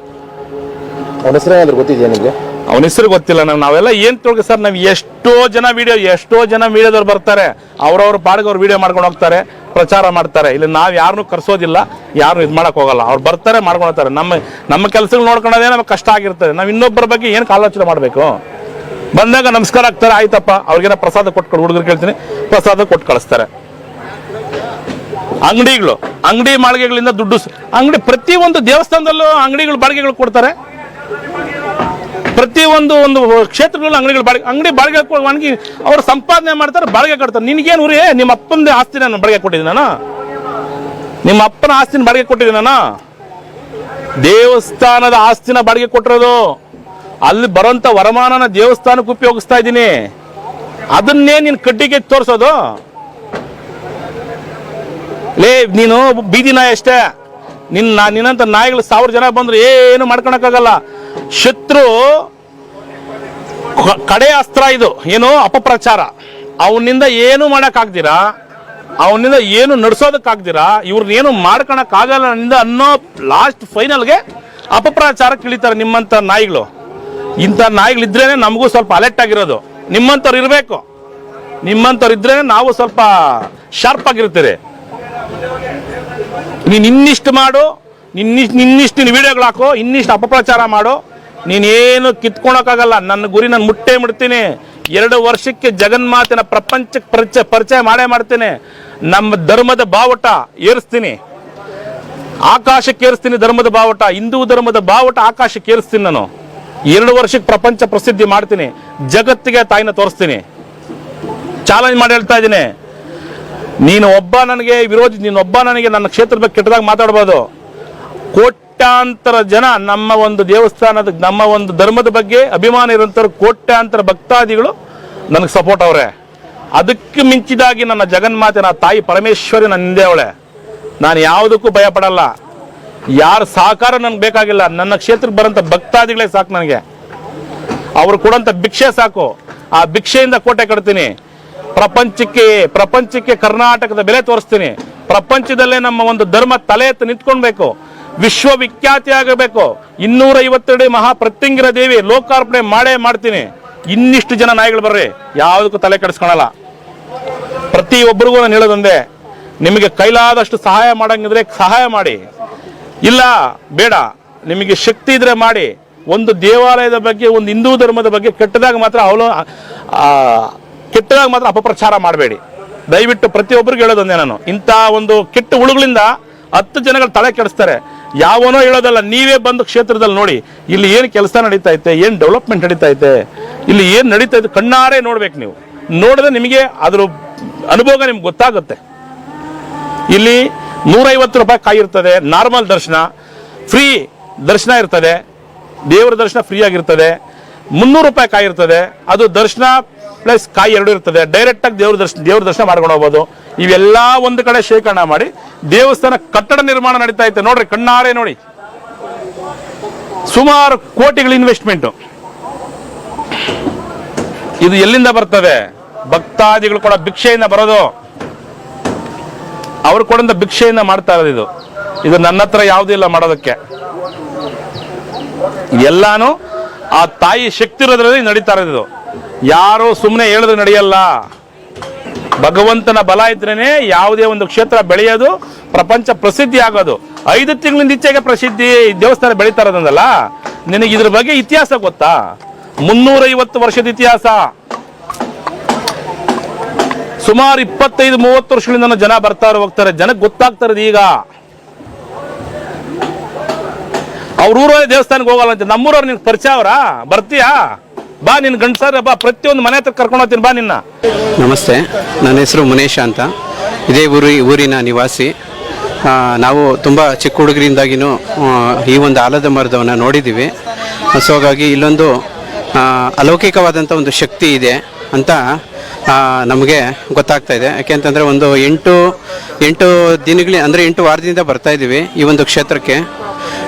ಅವನ ಹೆಸರು ಏನಾದ್ರು ಗೊತ್ತಿದೆಯಾ ನಿಮಗೆ? ಅವನ ಹೆಸರು ಗೊತ್ತಿಲ್ಲ ನಾವು ನಾವೆಲ್ಲ ಏನ್ ತಿಳ್ಕೊ ಸರ್, ನಾವು ಎಷ್ಟೋ ಜನ ವಿಡಿಯೋ ಎಷ್ಟೋ ಜನ ವಿಡಿಯೋದವ್ರು ಬರ್ತಾರೆ. ಅವ್ರವ್ರ ಪಾಡಿಗೆ ಅವ್ರು ವಿಡಿಯೋ ಮಾಡ್ಕೊಂಡು ಹೋಗ್ತಾರೆ, ಪ್ರಚಾರ ಮಾಡ್ತಾರೆ. ಇಲ್ಲಿ ನಾವು ಯಾರನ್ನೂ ಕರ್ಸೋದಿಲ್ಲ ಯಾರು ಇದು ಮಾಡಕ್ ಹೋಗಲ್ಲ. ಅವ್ರು ಬರ್ತಾರೆ, ಮಾಡ್ಕೊಂಡು ಹೋಗ್ತಾರೆ. ನಮ್ಮ ನಮ್ಮ ಕೆಲಸಗಳು ನೋಡ್ಕೊಳ್ಳೋದೇ ನಮಗೆ ಕಷ್ಟ ಆಗಿರ್ತದೆ. ನಾವು ಇನ್ನೊಬ್ಬರ ಬಗ್ಗೆ ಏನು ಆಲೋಚನೆ ಮಾಡಬೇಕು? ಬಂದಾಗ ನಮಸ್ಕಾರ ಆಗ್ತಾರೆ, ಆಯ್ತಪ್ಪ. ಅವ್ರಿಗೇನೋ ಪ್ರಸಾದ ಕೊಟ್ಕೊಂಡು, ಹುಡುಗರು ಕೇಳ್ತೀನಿ. ಪ್ರಸಾದ ಕೊಟ್ಟು ಕಳಿಸ್ತಾರೆ. ಅಂಗಡಿಗಳು, ಅಂಗಡಿ ಮಾಳಿಗೆಗಳಿಂದ ದುಡ್ಡು ಅಂಗಡಿ ಅಂಗಡಿ ಪ್ರತಿಯೊಂದು ದೇವಸ್ಥಾನದಲ್ಲೂ ಅಂಗಡಿಗಳು, ಬಾಡಿಗೆಗಳು ಕೊಡ್ತಾರೆ. ಪ್ರತಿ ಒಂದು ಒಂದು ಕ್ಷೇತ್ರಗಳು ಅಂಗಡಿಗಳು ಬಾಡಿಗೆ ಅಂಗಡಿ ಬಾಡಿಗೆ ಒಣಗಿ ಅವ್ರು ಸಂಪಾದನೆ ಮಾಡ್ತಾರೆ, ಬಾಡಿಗೆ ಕಟ್ತಾರೆ. ನಿನಗೇನು ಉರಿ ನಿಮ್ಮ ಅಪ್ಪನ ಆಸ್ತಿ ನಾನು ಬಾಡಿಗೆ ಕೊಟ್ಟಿದ್ದೀನಿ ನಾನು. ನಿಮ್ಮ ಅಪ್ಪನ ಆಸ್ತಿನ ಬಾಡಿಗೆ ಕೊಟ್ಟಿದ್ದೀನಿ ನಾನು. ದೇವಸ್ಥಾನದ ಆಸ್ತಿನ ಬಾಡಿಗೆ ಕೊಟ್ಟಿರೋದು. ಅಲ್ಲಿ ಬರೋಂಥ ವರಮಾನನ ದೇವಸ್ಥಾನಕ್ಕೆ ಉಪಯೋಗಿಸ್ತಾ ಇದ್ದೀನಿ. ಅದನ್ನೇ ನೀನು ಕಡ್ಡಿಗೆ ತೋರಿಸೋದು. ಲೇ, ನೀನು ಬೀದಿ ನಾಯಿ ಅಷ್ಟೇ. ನಿನ್ನ ನಿನ್ನಂತ ನಾಯಿಗಳು ಸಾವಿರ ಜನ ಬಂದ್ರು ಏನು ಮಾಡ್ಕೊಳಕ್ಕಾಗಲ್ಲ. ಶತ್ರು ಕಡೆ ಅಸ್ತ್ರ ಇದು, ಏನು ಅಪಪ್ರಚಾರ. ಅವನಿಂದ ಏನು ಮಾಡೋಕ್ಕಾಗ್ದಿರ, ಅವನಿಂದ ಏನು ನಡ್ಸೋದಕ್ಕಾಗ್ದಿರಾ ಇವ್ರನ್ನ ಏನು ಮಾಡ್ಕೊಳಕ್ಕಾಗಲ್ಲ ನನ್ನಿಂದ ಅನ್ನೋ ಲಾಸ್ಟ್ ಫೈನಲ್ಗೆ ಅಪಪ್ರಚಾರ ಇಳಿತಾರೆ ನಿಮ್ಮಂಥ ನಾಯಿಗಳು. ಇಂಥ ನಾಯಿಗಳಿದ್ರೇನೆ ನಮಗೂ ಸ್ವಲ್ಪ ಅಲರ್ಟ್ ಆಗಿರೋದು. ನಿಮ್ಮಂಥವ್ರು ಇರಬೇಕು. ನಿಮ್ಮಂಥವ್ರು ಇದ್ರೇನೆ ನಾವು ಸ್ವಲ್ಪ ಶಾರ್ಪ್ ಆಗಿರ್ತೀರಿ. ನೀನು ಇನ್ನಿಷ್ಟು ಮಾಡು ನಿನ್ನಿಷ್ಟು ನಿನ್ನಿಷ್ಟು ನೀನು ವಿಡಿಯೋಗಳು ಹಾಕೋ, ಇನ್ನಿಷ್ಟು ಅಪಪ್ರಚಾರ ಮಾಡು, ನೀನೇನು ಕಿತ್ಕೊಳಕ್ಕಾಗಲ್ಲ. ನನ್ನ ಗುರಿ ನಾನು ಮುಟ್ಟೆ ಮುಡ್ತೀನಿ ಎರಡು ವರ್ಷಕ್ಕೆ ಜಗನ್ಮಾತಿನ ಪ್ರಪಂಚಕ್ಕೆ ಪರಿಚಯ ಪರಿಚಯ ಮಾಡೇ ಮಾಡ್ತೀನಿ. ನಮ್ಮ ಧರ್ಮದ ಬಾವುಟ ಏರಿಸ್ತೀನಿ. ಆಕಾಶಕ್ಕೆ ಏರಿಸ್ತೀನಿ ಧರ್ಮದ ಬಾವುಟ. ಹಿಂದೂ ಧರ್ಮದ ಬಾವುಟ ಆಕಾಶಕ್ಕೆ ಏರಿಸ್ತೀನಿ ನಾನು. ಎರಡು ವರ್ಷಕ್ಕೆ ಪ್ರಪಂಚ ಪ್ರಸಿದ್ಧಿ ಮಾಡ್ತೀನಿ. ಜಗತ್ತಿಗೆ ತಾಯಿನ ತೋರಿಸ್ತೀನಿ. ಚಾಲೆಂಜ್ ಮಾಡಿ ಹೇಳ್ತಾ ಇದ್ದೀನಿ. ನೀನು ಒಬ್ಬ ನನಗೆ ವಿರೋಧಿ, ನೀನು ಒಬ್ಬ ನನಗೆ ನನ್ನ ಕ್ಷೇತ್ರದ ಬಗ್ಗೆ ಕೆಟ್ಟದಾಗ ಮಾತಾಡ್ಬೋದು. ಕೋಟ್ಯಾಂತರ ಜನ ನಮ್ಮ ಒಂದು ದೇವಸ್ಥಾನದ, ನಮ್ಮ ಒಂದು ಧರ್ಮದ ಬಗ್ಗೆ ಅಭಿಮಾನ ಇರುವಂಥವ್ರು ಕೋಟ್ಯಾಂತರ ಭಕ್ತಾದಿಗಳು ನನಗೆ ಸಪೋರ್ಟ್ ಅವರೇ. ಅದಕ್ಕೆ ಮಿಂಚಿದಾಗಿ ನನ್ನ ಜಗನ್ಮಾತೆ, ನನ್ನ ತಾಯಿ ಪರಮೇಶ್ವರಿ ನನ್ನ ಹಿಂದೆ ಅವಳೆ. ನಾನು ಯಾವುದಕ್ಕೂ ಭಯ ಪಡಲ್ಲ ಯಾರ ಸಹಕಾರ ನನಗೆ ಬೇಕಾಗಿಲ್ಲ. ನನ್ನ ಕ್ಷೇತ್ರಕ್ಕೆ ಬರೋಂಥ ಭಕ್ತಾದಿಗಳೇ ಸಾಕು ನನಗೆ. ಅವರು ಕೊಡೋಂಥ ಭಿಕ್ಷೆ ಸಾಕು. ಆ ಭಿಕ್ಷೆಯಿಂದ ಕೋಟೆ ಕಟ್ತೀನಿ. ಪ್ರಪಂಚಕ್ಕೆ ಪ್ರಪಂಚಕ್ಕೆ ಕರ್ನಾಟಕದ ಬೆಲೆ ತೋರಿಸ್ತೀನಿ. ಪ್ರಪಂಚದಲ್ಲೇ ನಮ್ಮ ಒಂದು ಧರ್ಮ ತಲೆ ಎತ್ತು ನಿಂತ್ಕೊಳ್ಬೇಕು. ವಿಶ್ವವಿಖ್ಯಾತಿ ಆಗಬೇಕು ಇನ್ನೂರ ಐವತ್ತೆರಡು ಮಹಾ ಪ್ರತ್ಯಂಗಿರ ದೇವಿ ಲೋಕಾರ್ಪಣೆ ಮಾಡೇ ಮಾಡ್ತೀನಿ. ಇನ್ನಿಷ್ಟು ಜನ ನಾಯಿಗಳು ಬರ್ರಿ, ಯಾವುದಕ್ಕೂ ತಲೆ ಕೆಡಿಸ್ಕೊಳಲ್ಲ. ಪ್ರತಿ ಒಬ್ಬರಿಗೂ ನಾನು ಹೇಳೋದೊಂದೆ, ನಿಮಗೆ ಕೈಲಾದಷ್ಟು ಸಹಾಯ ಮಾಡಂಗಿದ್ರೆ ಸಹಾಯ ಮಾಡಿ. ಇಲ್ಲ, ಬೇಡ, ನಿಮಗೆ ಶಕ್ತಿ ಇದ್ರೆ ಮಾಡಿ. ಒಂದು ದೇವಾಲಯದ ಬಗ್ಗೆ, ಒಂದು ಹಿಂದೂ ಧರ್ಮದ ಬಗ್ಗೆ ಕೆಟ್ಟದಾಗ ಮಾತ್ರ ಅವಲೋ ಕೆಟ್ಟದಾಗ ಮಾತ್ರ ಅಪಪ್ರಚಾರ ಮಾಡಬೇಡಿ. ದಯವಿಟ್ಟು ಪ್ರತಿಯೊಬ್ಬರಿಗೂ ಹೇಳೋದೊಂದೇ ನಾನು. ಇಂಥ ಒಂದು ಕೆಟ್ಟ ಹುಳುಗಳಿಂದ ಹತ್ತು ಜನಗಳು ತಲೆ ಕೆಡಿಸ್ತಾರೆ. ಯಾವನೋ ಹೇಳೋದಲ್ಲ, ನೀವೇ ಬಂದು ಕ್ಷೇತ್ರದಲ್ಲಿ ನೋಡಿ, ಇಲ್ಲಿ ಏನು ಕೆಲಸ ನಡೀತಾ ಐತೆ, ಏನು ಡೆವಲಪ್ಮೆಂಟ್ ನಡೀತಾ ಐತೆ, ಇಲ್ಲಿ ಏನು ನಡೀತಾ ಇದೆ ಕಣ್ಣಾರೆ ನೋಡ್ಬೇಕು ನೀವು. ನೋಡಿದ್ರೆ ನಿಮಗೆ ಅದ್ರ ಅನುಭವ ನಿಮ್ಗೆ ಗೊತ್ತಾಗುತ್ತೆ. ಇಲ್ಲಿ ನೂರೈವತ್ತು ರೂಪಾಯಿ ಕಾಯಿ ಇರ್ತದೆ, ನಾರ್ಮಲ್ ದರ್ಶನ, ಫ್ರೀ ದರ್ಶನ ಇರ್ತದೆ, ದೇವರ ದರ್ಶನ ಫ್ರೀ ಆಗಿರ್ತದೆ, ಮುನ್ನೂರು ರೂಪಾಯಿ ಕಾಯಿರ್ತದೆ ಅದು ದರ್ಶನ ಪ್ಲಸ್ ಕಾಯಿ ಎರಡು ಇರ್ತದೆ. ಡೈರೆಕ್ಟಾಗಿ ದೇವ್ರ ದರ್ಶನ ದೇವ್ರ ದರ್ಶನ ಮಾಡ್ಕೊಂಡು ಹೋಗ್ಬೋದು. ಇವೆಲ್ಲ ಒಂದು ಕಡೆ ಶೇಖರಣೆ ಮಾಡಿ ದೇವಸ್ಥಾನ ಕಟ್ಟಡ ನಿರ್ಮಾಣ ನಡೀತಾ ಇತ್ತು. ನೋಡ್ರಿ, ಕಣ್ಣಾರೆ ನೋಡಿ. ಸುಮಾರು ಕೋಟಿಗಳ ಇನ್ವೆಸ್ಟ್ಮೆಂಟ್ ಇದು ಎಲ್ಲಿಂದ ಬರ್ತದೆ? ಭಕ್ತಾದಿಗಳು ಕೂಡ ಭಿಕ್ಷೆಯಿಂದ ಬರೋದು. ಅವರು ಕೂಡ ಭಿಕ್ಷೆಯಿಂದ ಮಾಡ್ತಾ ಇರೋದು ಇದು. ಇದು ನನ್ನ ಹತ್ರ ಯಾವುದೂ ಇಲ್ಲ ಮಾಡೋದಕ್ಕೆ. ಎಲ್ಲಾನು ಆ ತಾಯಿ ಶಕ್ತಿ ಇರೋದ್ರಲ್ಲಿ ನಡೀತಾ ಇರೋದು. ಯಾರು ಸುಮ್ಮನೆ ಹೇಳಿದ್ರೆ ನಡೆಯಲ್ಲ. ಭಗವಂತನ ಬಲ ಇದ್ರೇನೆ ಯಾವುದೇ ಒಂದು ಕ್ಷೇತ್ರ ಬೆಳೆಯೋದು, ಪ್ರಪಂಚ ಪ್ರಸಿದ್ಧಿ ಆಗೋದು. ಐದು ತಿಂಗಳಿಂದ ಈಚೆಗೆ ಪ್ರಸಿದ್ಧಿ ದೇವಸ್ಥಾನ ಬೆಳೀತಾ ಇರೋದಂದಲ್ಲ ನಿನಗೆ ಇದ್ರ ಬಗ್ಗೆ ಇತಿಹಾಸ ಗೊತ್ತಾ? ಮುನ್ನೂರೈವತ್ತು ವರ್ಷದ ಇತಿಹಾಸ. ಸುಮಾರು ಇಪ್ಪತ್ತೈದು, ಮೂವತ್ತು ವರ್ಷಗಳಿಂದ ಜನ ಬರ್ತಾರೆ ಹೋಗ್ತಾರೆ. ಜನಕ್ಕೆ ಗೊತ್ತಾಗ್ತಾ ಈಗ. ಅವ್ರ ಊರ ದೇವಸ್ಥಾನಕ್ಕೆ ಹೋಗಲ್ಲ ಅಂತ. ನಮ್ಮೂರವ್ರು ನಿನ್ಗೆ ಪರಿಚಯ ಅವರಾ? ಬರ್ತೀಯಾ? ಬಾ ನಿನ್ನ ಗಂಡಸಾರ ಬಾ, ಪ್ರತಿಯೊಂದು ಮನೆ ಹತ್ರ ಕರ್ಕೊಂಡು ಹೋಗ್ತೀನಿ, ಬಾ ನಿನ್ನ. ನಮಸ್ತೆ, ನನ್ನ ಹೆಸರು ಮುನೇಶ ಅಂತ. ಇದೇ ಊರಿ ಊರಿನ ನಿವಾಸಿ. ನಾವು ತುಂಬ ಚಿಕ್ಕ ಹುಡುಗರಿಂದಾಗಿನೂ ಈ ಒಂದು ಆಲದ ಮರದವನ್ನು ನೋಡಿದ್ದೀವಿ. ಸೊ, ಹಾಗಾಗಿ ಇಲ್ಲೊಂದು ಅಲೌಕಿಕವಾದಂಥ ಒಂದು ಶಕ್ತಿ ಇದೆ ಅಂತ ನಮಗೆ ಗೊತ್ತಾಗ್ತಾ ಇದೆ. ಯಾಕೆಂತಂದರೆ ಒಂದು ಎಂಟು ಎಂಟು ದಿನಗಳ, ಅಂದರೆ ಎಂಟು ವಾರದಿಂದ ಬರ್ತಾ ಇದ್ದೀವಿ ಈ ಒಂದು ಕ್ಷೇತ್ರಕ್ಕೆ.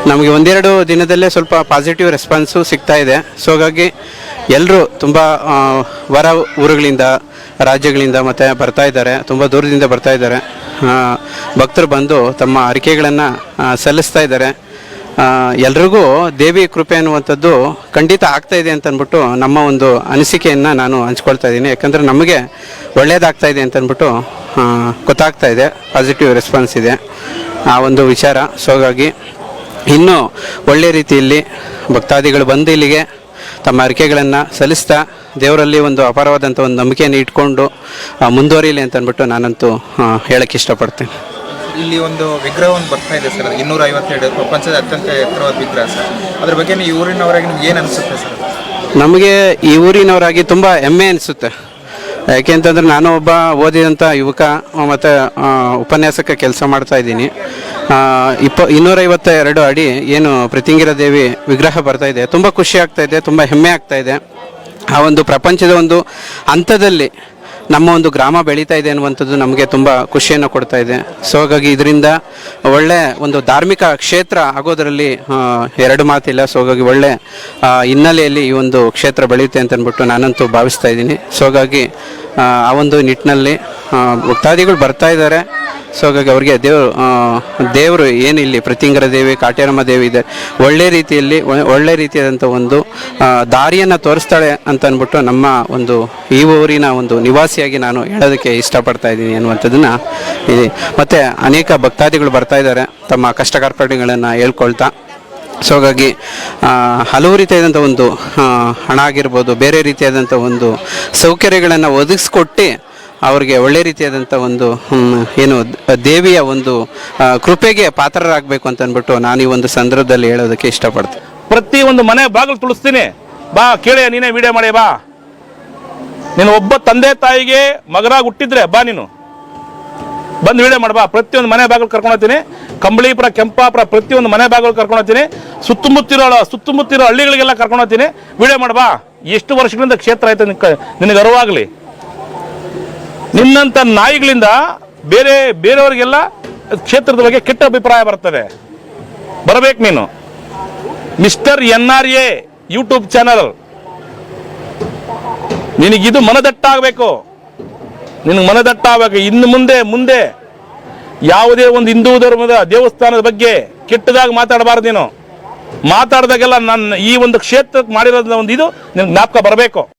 ನಮಗೆ ಒಂದೆರಡು ದಿನದಲ್ಲೇ ಸ್ವಲ್ಪ ಪಾಸಿಟಿವ್ ರೆಸ್ಪಾನ್ಸು ಸಿಗ್ತಾ ಇದೆ. ಸೊ, ಹಾಗಾಗಿ ಎಲ್ಲರೂ ತುಂಬ ಹೊರ ಊರುಗಳಿಂದ, ರಾಜ್ಯಗಳಿಂದ ಮತ್ತು ಬರ್ತಾ ಇದ್ದಾರೆ, ತುಂಬ ದೂರದಿಂದ ಬರ್ತಾ ಇದ್ದಾರೆ. ಭಕ್ತರು ಬಂದು ತಮ್ಮ ಅರಿಕೆಗಳನ್ನು ಸಲ್ಲಿಸ್ತಾ ಇದ್ದಾರೆ. ಎಲ್ರಿಗೂ ದೇವಿ ಕೃಪೆ ಅನ್ನುವಂಥದ್ದು ಖಂಡಿತ ಆಗ್ತಾ ಇದೆ ಅಂತ ಅಂದ್ಬಿಟ್ಟು ನಮ್ಮ ಒಂದು ಅನಿಸಿಕೆಯನ್ನು ನಾನು ಹಂಚ್ಕೊಳ್ತಾ ಇದ್ದೀನಿ. ಯಾಕಂದರೆ ನಮಗೆ ಒಳ್ಳೆಯದಾಗ್ತಾ ಇದೆ ಅಂತ ಗೊತ್ತಾಗ್ತಾ ಇದೆ ಪಾಸಿಟಿವ್ ರೆಸ್ಪಾನ್ಸ್ ಇದೆ. ಆ ಒಂದು ವಿಚಾರ. ಸೊ ಹಾಗಾಗಿ ಇನ್ನೂ ಒಳ್ಳೆ ರೀತಿಯಲ್ಲಿ ಭಕ್ತಾದಿಗಳು ಬಂದು ಇಲ್ಲಿಗೆ ತಮ್ಮ ಅರಿಕೆಗಳನ್ನು ಸಲ್ಲಿಸ್ತಾ ದೇವರಲ್ಲಿ ಒಂದು ಅಪಾರವಾದಂಥ ಒಂದು ನಂಬಿಕೆಯನ್ನು ಇಟ್ಕೊಂಡು ಮುಂದುವರಿಯಲಿ ಅಂತ ಅಂದ್ಬಿಟ್ಟು ನಾನಂತೂ ಹೇಳಕ್ಕೆ ಇಷ್ಟಪಡ್ತೀನಿ. ಇಲ್ಲಿ ಒಂದು ವಿಗ್ರಹ ಒಂದು ಬರ್ತಾ ಇದೆ ಸರ್ ಇನ್ನೂರ ಐವತ್ತೆರಡು ಪ್ರಪಂಚದ ಅತ್ಯಂತ ಎತ್ತರವಾದ ವಿಗ್ರಹ ಸರ್. ಅದ್ರ ಬಗ್ಗೆ ನೀವು ಈ ಊರಿನವರಾಗಿ ನಿಮ್ಗೆ ಏನು ಅನಿಸುತ್ತೆ ಸರ್? ನಮಗೆ ಈ ಊರಿನವರಾಗಿ ತುಂಬ ಹೆಮ್ಮೆ ಅನಿಸುತ್ತೆ. ಯಾಕೆ ಅಂತಂದರೆ ನಾನು ಒಬ್ಬ ಓದಿದಂಥ ಯುವಕ ಮತ್ತು ಉಪನ್ಯಾಸಕ ಕೆಲಸ ಮಾಡ್ತಾ ಇದ್ದೀನಿ. ಇಪ್ಪ ಇನ್ನೂರೈವತ್ತ ಎರಡು ಅಡಿ ಏನು ಪ್ರತಿಂಗಿರ ದೇವಿ ವಿಗ್ರಹ ಬರ್ತಾ ಇದೆ. ತುಂಬ ಖುಷಿ ಆಗ್ತಾ ಇದೆ ತುಂಬ ಹೆಮ್ಮೆ ಆಗ್ತಾ ಇದೆ. ಆ ಒಂದು ಪ್ರಪಂಚದ ಒಂದು ಹಂತದಲ್ಲಿ ನಮ್ಮ ಒಂದು ಗ್ರಾಮ ಬೆಳೀತಾ ಇದೆ ಅನ್ನುವಂಥದ್ದು ನಮಗೆ ತುಂಬ ಖುಷಿಯನ್ನು ಕೊಡ್ತಾ ಇದೆ. ಸೊ ಹಾಗಾಗಿ ಇದರಿಂದ ಒಳ್ಳೆ ಒಂದು ಧಾರ್ಮಿಕ ಕ್ಷೇತ್ರ ಆಗೋದರಲ್ಲಿ ಎರಡು ಮಾತಿಲ್ಲ. ಸೊ ಹಾಗಾಗಿ ಒಳ್ಳೆ ಹಿನ್ನೆಲೆಯಲ್ಲಿ ಈ ಒಂದು ಕ್ಷೇತ್ರ ಬೆಳೆಯುತ್ತೆ ಅಂತ ಅಂದ್ಬಿಟ್ಟು ನಾನಂತೂ ಭಾವಿಸ್ತಾ ಇದ್ದೀನಿ. ಸೊ ಹಾಗಾಗಿ ಆ, ಒಂದು ನಿಟ್ಟಿನಲ್ಲಿ ಭಕ್ತಾದಿಗಳು ಬರ್ತಾ ಇದ್ದಾರೆ. ಸೊ ಹಾಗಾಗಿ ಅವರಿಗೆ ದೇವರು ದೇವರು ಇಲ್ಲಿ ಪ್ರತಿಂಗರ ದೇವಿ, ಕಾಟ್ಯಾರಮ್ಮ ದೇವಿ ಇದೆ. ಒಳ್ಳೆ ರೀತಿಯಲ್ಲಿ ಒಳ್ಳೆ ರೀತಿಯಾದಂಥ ಒಂದು ದಾರಿಯನ್ನು ತೋರಿಸ್ತಾಳೆ ಅಂತ ಅಂದ್ಬಿಟ್ಟು ನಮ್ಮ ಒಂದು ಈ ಊರಿನ ಒಂದು ನಿವಾಸಿಯಾಗಿ ನಾನು ಹೇಳೋದಕ್ಕೆ ಇಷ್ಟಪಡ್ತಾ ಇದ್ದೀನಿ ಅನ್ನುವಂಥದ್ದನ್ನು ಇದೆ ಮತ್ತು ಅನೇಕ ಭಕ್ತಾದಿಗಳು ಬರ್ತಾ ಇದ್ದಾರೆ. ತಮ್ಮ ಕಷ್ಟ ಕಾರ್ಪಣ್ಯಗಳನ್ನು ಹೇಳ್ಕೊಳ್ತಾ. ಸೊ ಹಾಗಾಗಿ ಹಲವು ರೀತಿಯಾದಂಥ ಒಂದು ಹಣ ಆಗಿರ್ಬೋದು, ಬೇರೆ ರೀತಿಯಾದಂಥ ಒಂದು ಸೌಕರ್ಯಗಳನ್ನು ಒದಗಿಸ್ಕೊಟ್ಟು ಅವರಿಗೆ ಒಳ್ಳೆ ರೀತಿಯಾದಂಥ ಒಂದು ಏನು ದೇವಿಯ ಒಂದು ಕೃಪೆಗೆ ಪಾತ್ರರಾಗಬೇಕು ಅಂತ ಅಂದ್ಬಿಟ್ಟು ನಾನು ಈ ಒಂದು ಸಂದರ್ಭದಲ್ಲಿ ಹೇಳೋದಕ್ಕೆ ಇಷ್ಟಪಡ್ತೀನಿ. ಪ್ರತಿ ಒಂದು ಮನೆ ಬಾಗಿಲು ತುಳಿಸ್ತೀನಿ. ಬಾ ಕೇಳಿ ನೀನೇ ವಿಡಿಯೋ ಮಾಡಿ, ಬಾ. ನೀನು ಒಬ್ಬ ತಂದೆ ತಾಯಿಗೆ ಮಗರಾಗಿ ಹುಟ್ಟಿದ್ರೆ ಬಾ ನೀನು. ಬಂದು ವಿಡಿಯೋ ಮಾಡಿ, ಬಾ. ಪ್ರತಿಯೊಂದು ಮನೆ ಬಾಗಿಲು ಕರ್ಕೊಂಡು ಹೋಗ್ತೀನಿ ಕಂಬಳಿಪುರ, ಕೆಂಪಾಪುರ ಪ್ರತಿಯೊಂದು ಮನೆ ಬಾಗಿಲು ಕರ್ಕೊಂಡು ಹೋಗ್ತೀನಿ ಸುತ್ತಮುತ್ತಿರೋ ಸುತ್ತಮುತ್ತಿರೋ ಹಳ್ಳಿಗಳಿಗೆಲ್ಲ ಕರ್ಕೊಂಡು ಹೋಗ್ತೀನಿ ವಿಡಿಯೋ ಮಾಡಿ, ಬಾ. ಎಷ್ಟು ವರ್ಷಗಳಿಂದ ಕ್ಷೇತ್ರ ಆಯ್ತು ನಿನಗೆ ಅರಿವಾಗಲಿ ನಿನ್ನಂತ ನಾಯಿಗಳಿಂದ ಬೇರೆ ಬೇರೆಯವರಿಗೆಲ್ಲ ಕ್ಷೇತ್ರದ ಬಗ್ಗೆ ಕೆಟ್ಟ ಅಭಿಪ್ರಾಯ ಬರ್ತದೆ. ಬರಬೇಕು ನೀನು. Mister N R A YouTube channel. ನಿನಗಿದು ಮನದಟ್ಟಾಗಬೇಕು. ನಿನಗೆ ಮನದಟ್ಟಾಗಬೇಕು. ಇನ್ನು ಮುಂದೆ ಮುಂದೆ ಯಾವುದೇ ಒಂದು ಹಿಂದೂ ಧರ್ಮದ ದೇವಸ್ಥಾನದ ಬಗ್ಗೆ ಕೆಟ್ಟದಾಗಿ ಮಾತಾಡಬಾರ್ದು ನೀನು. ಮಾತಾಡಿದಾಗೆಲ್ಲ ನನ್ನ ಈ ಒಂದು ಕ್ಷೇತ್ರಕ್ಕೆ ಮಾಡಿರೋದ ಒಂದು ಇದು ನಿನ್ಗೆ ಜ್ಞಾಪಕ ಬರಬೇಕು.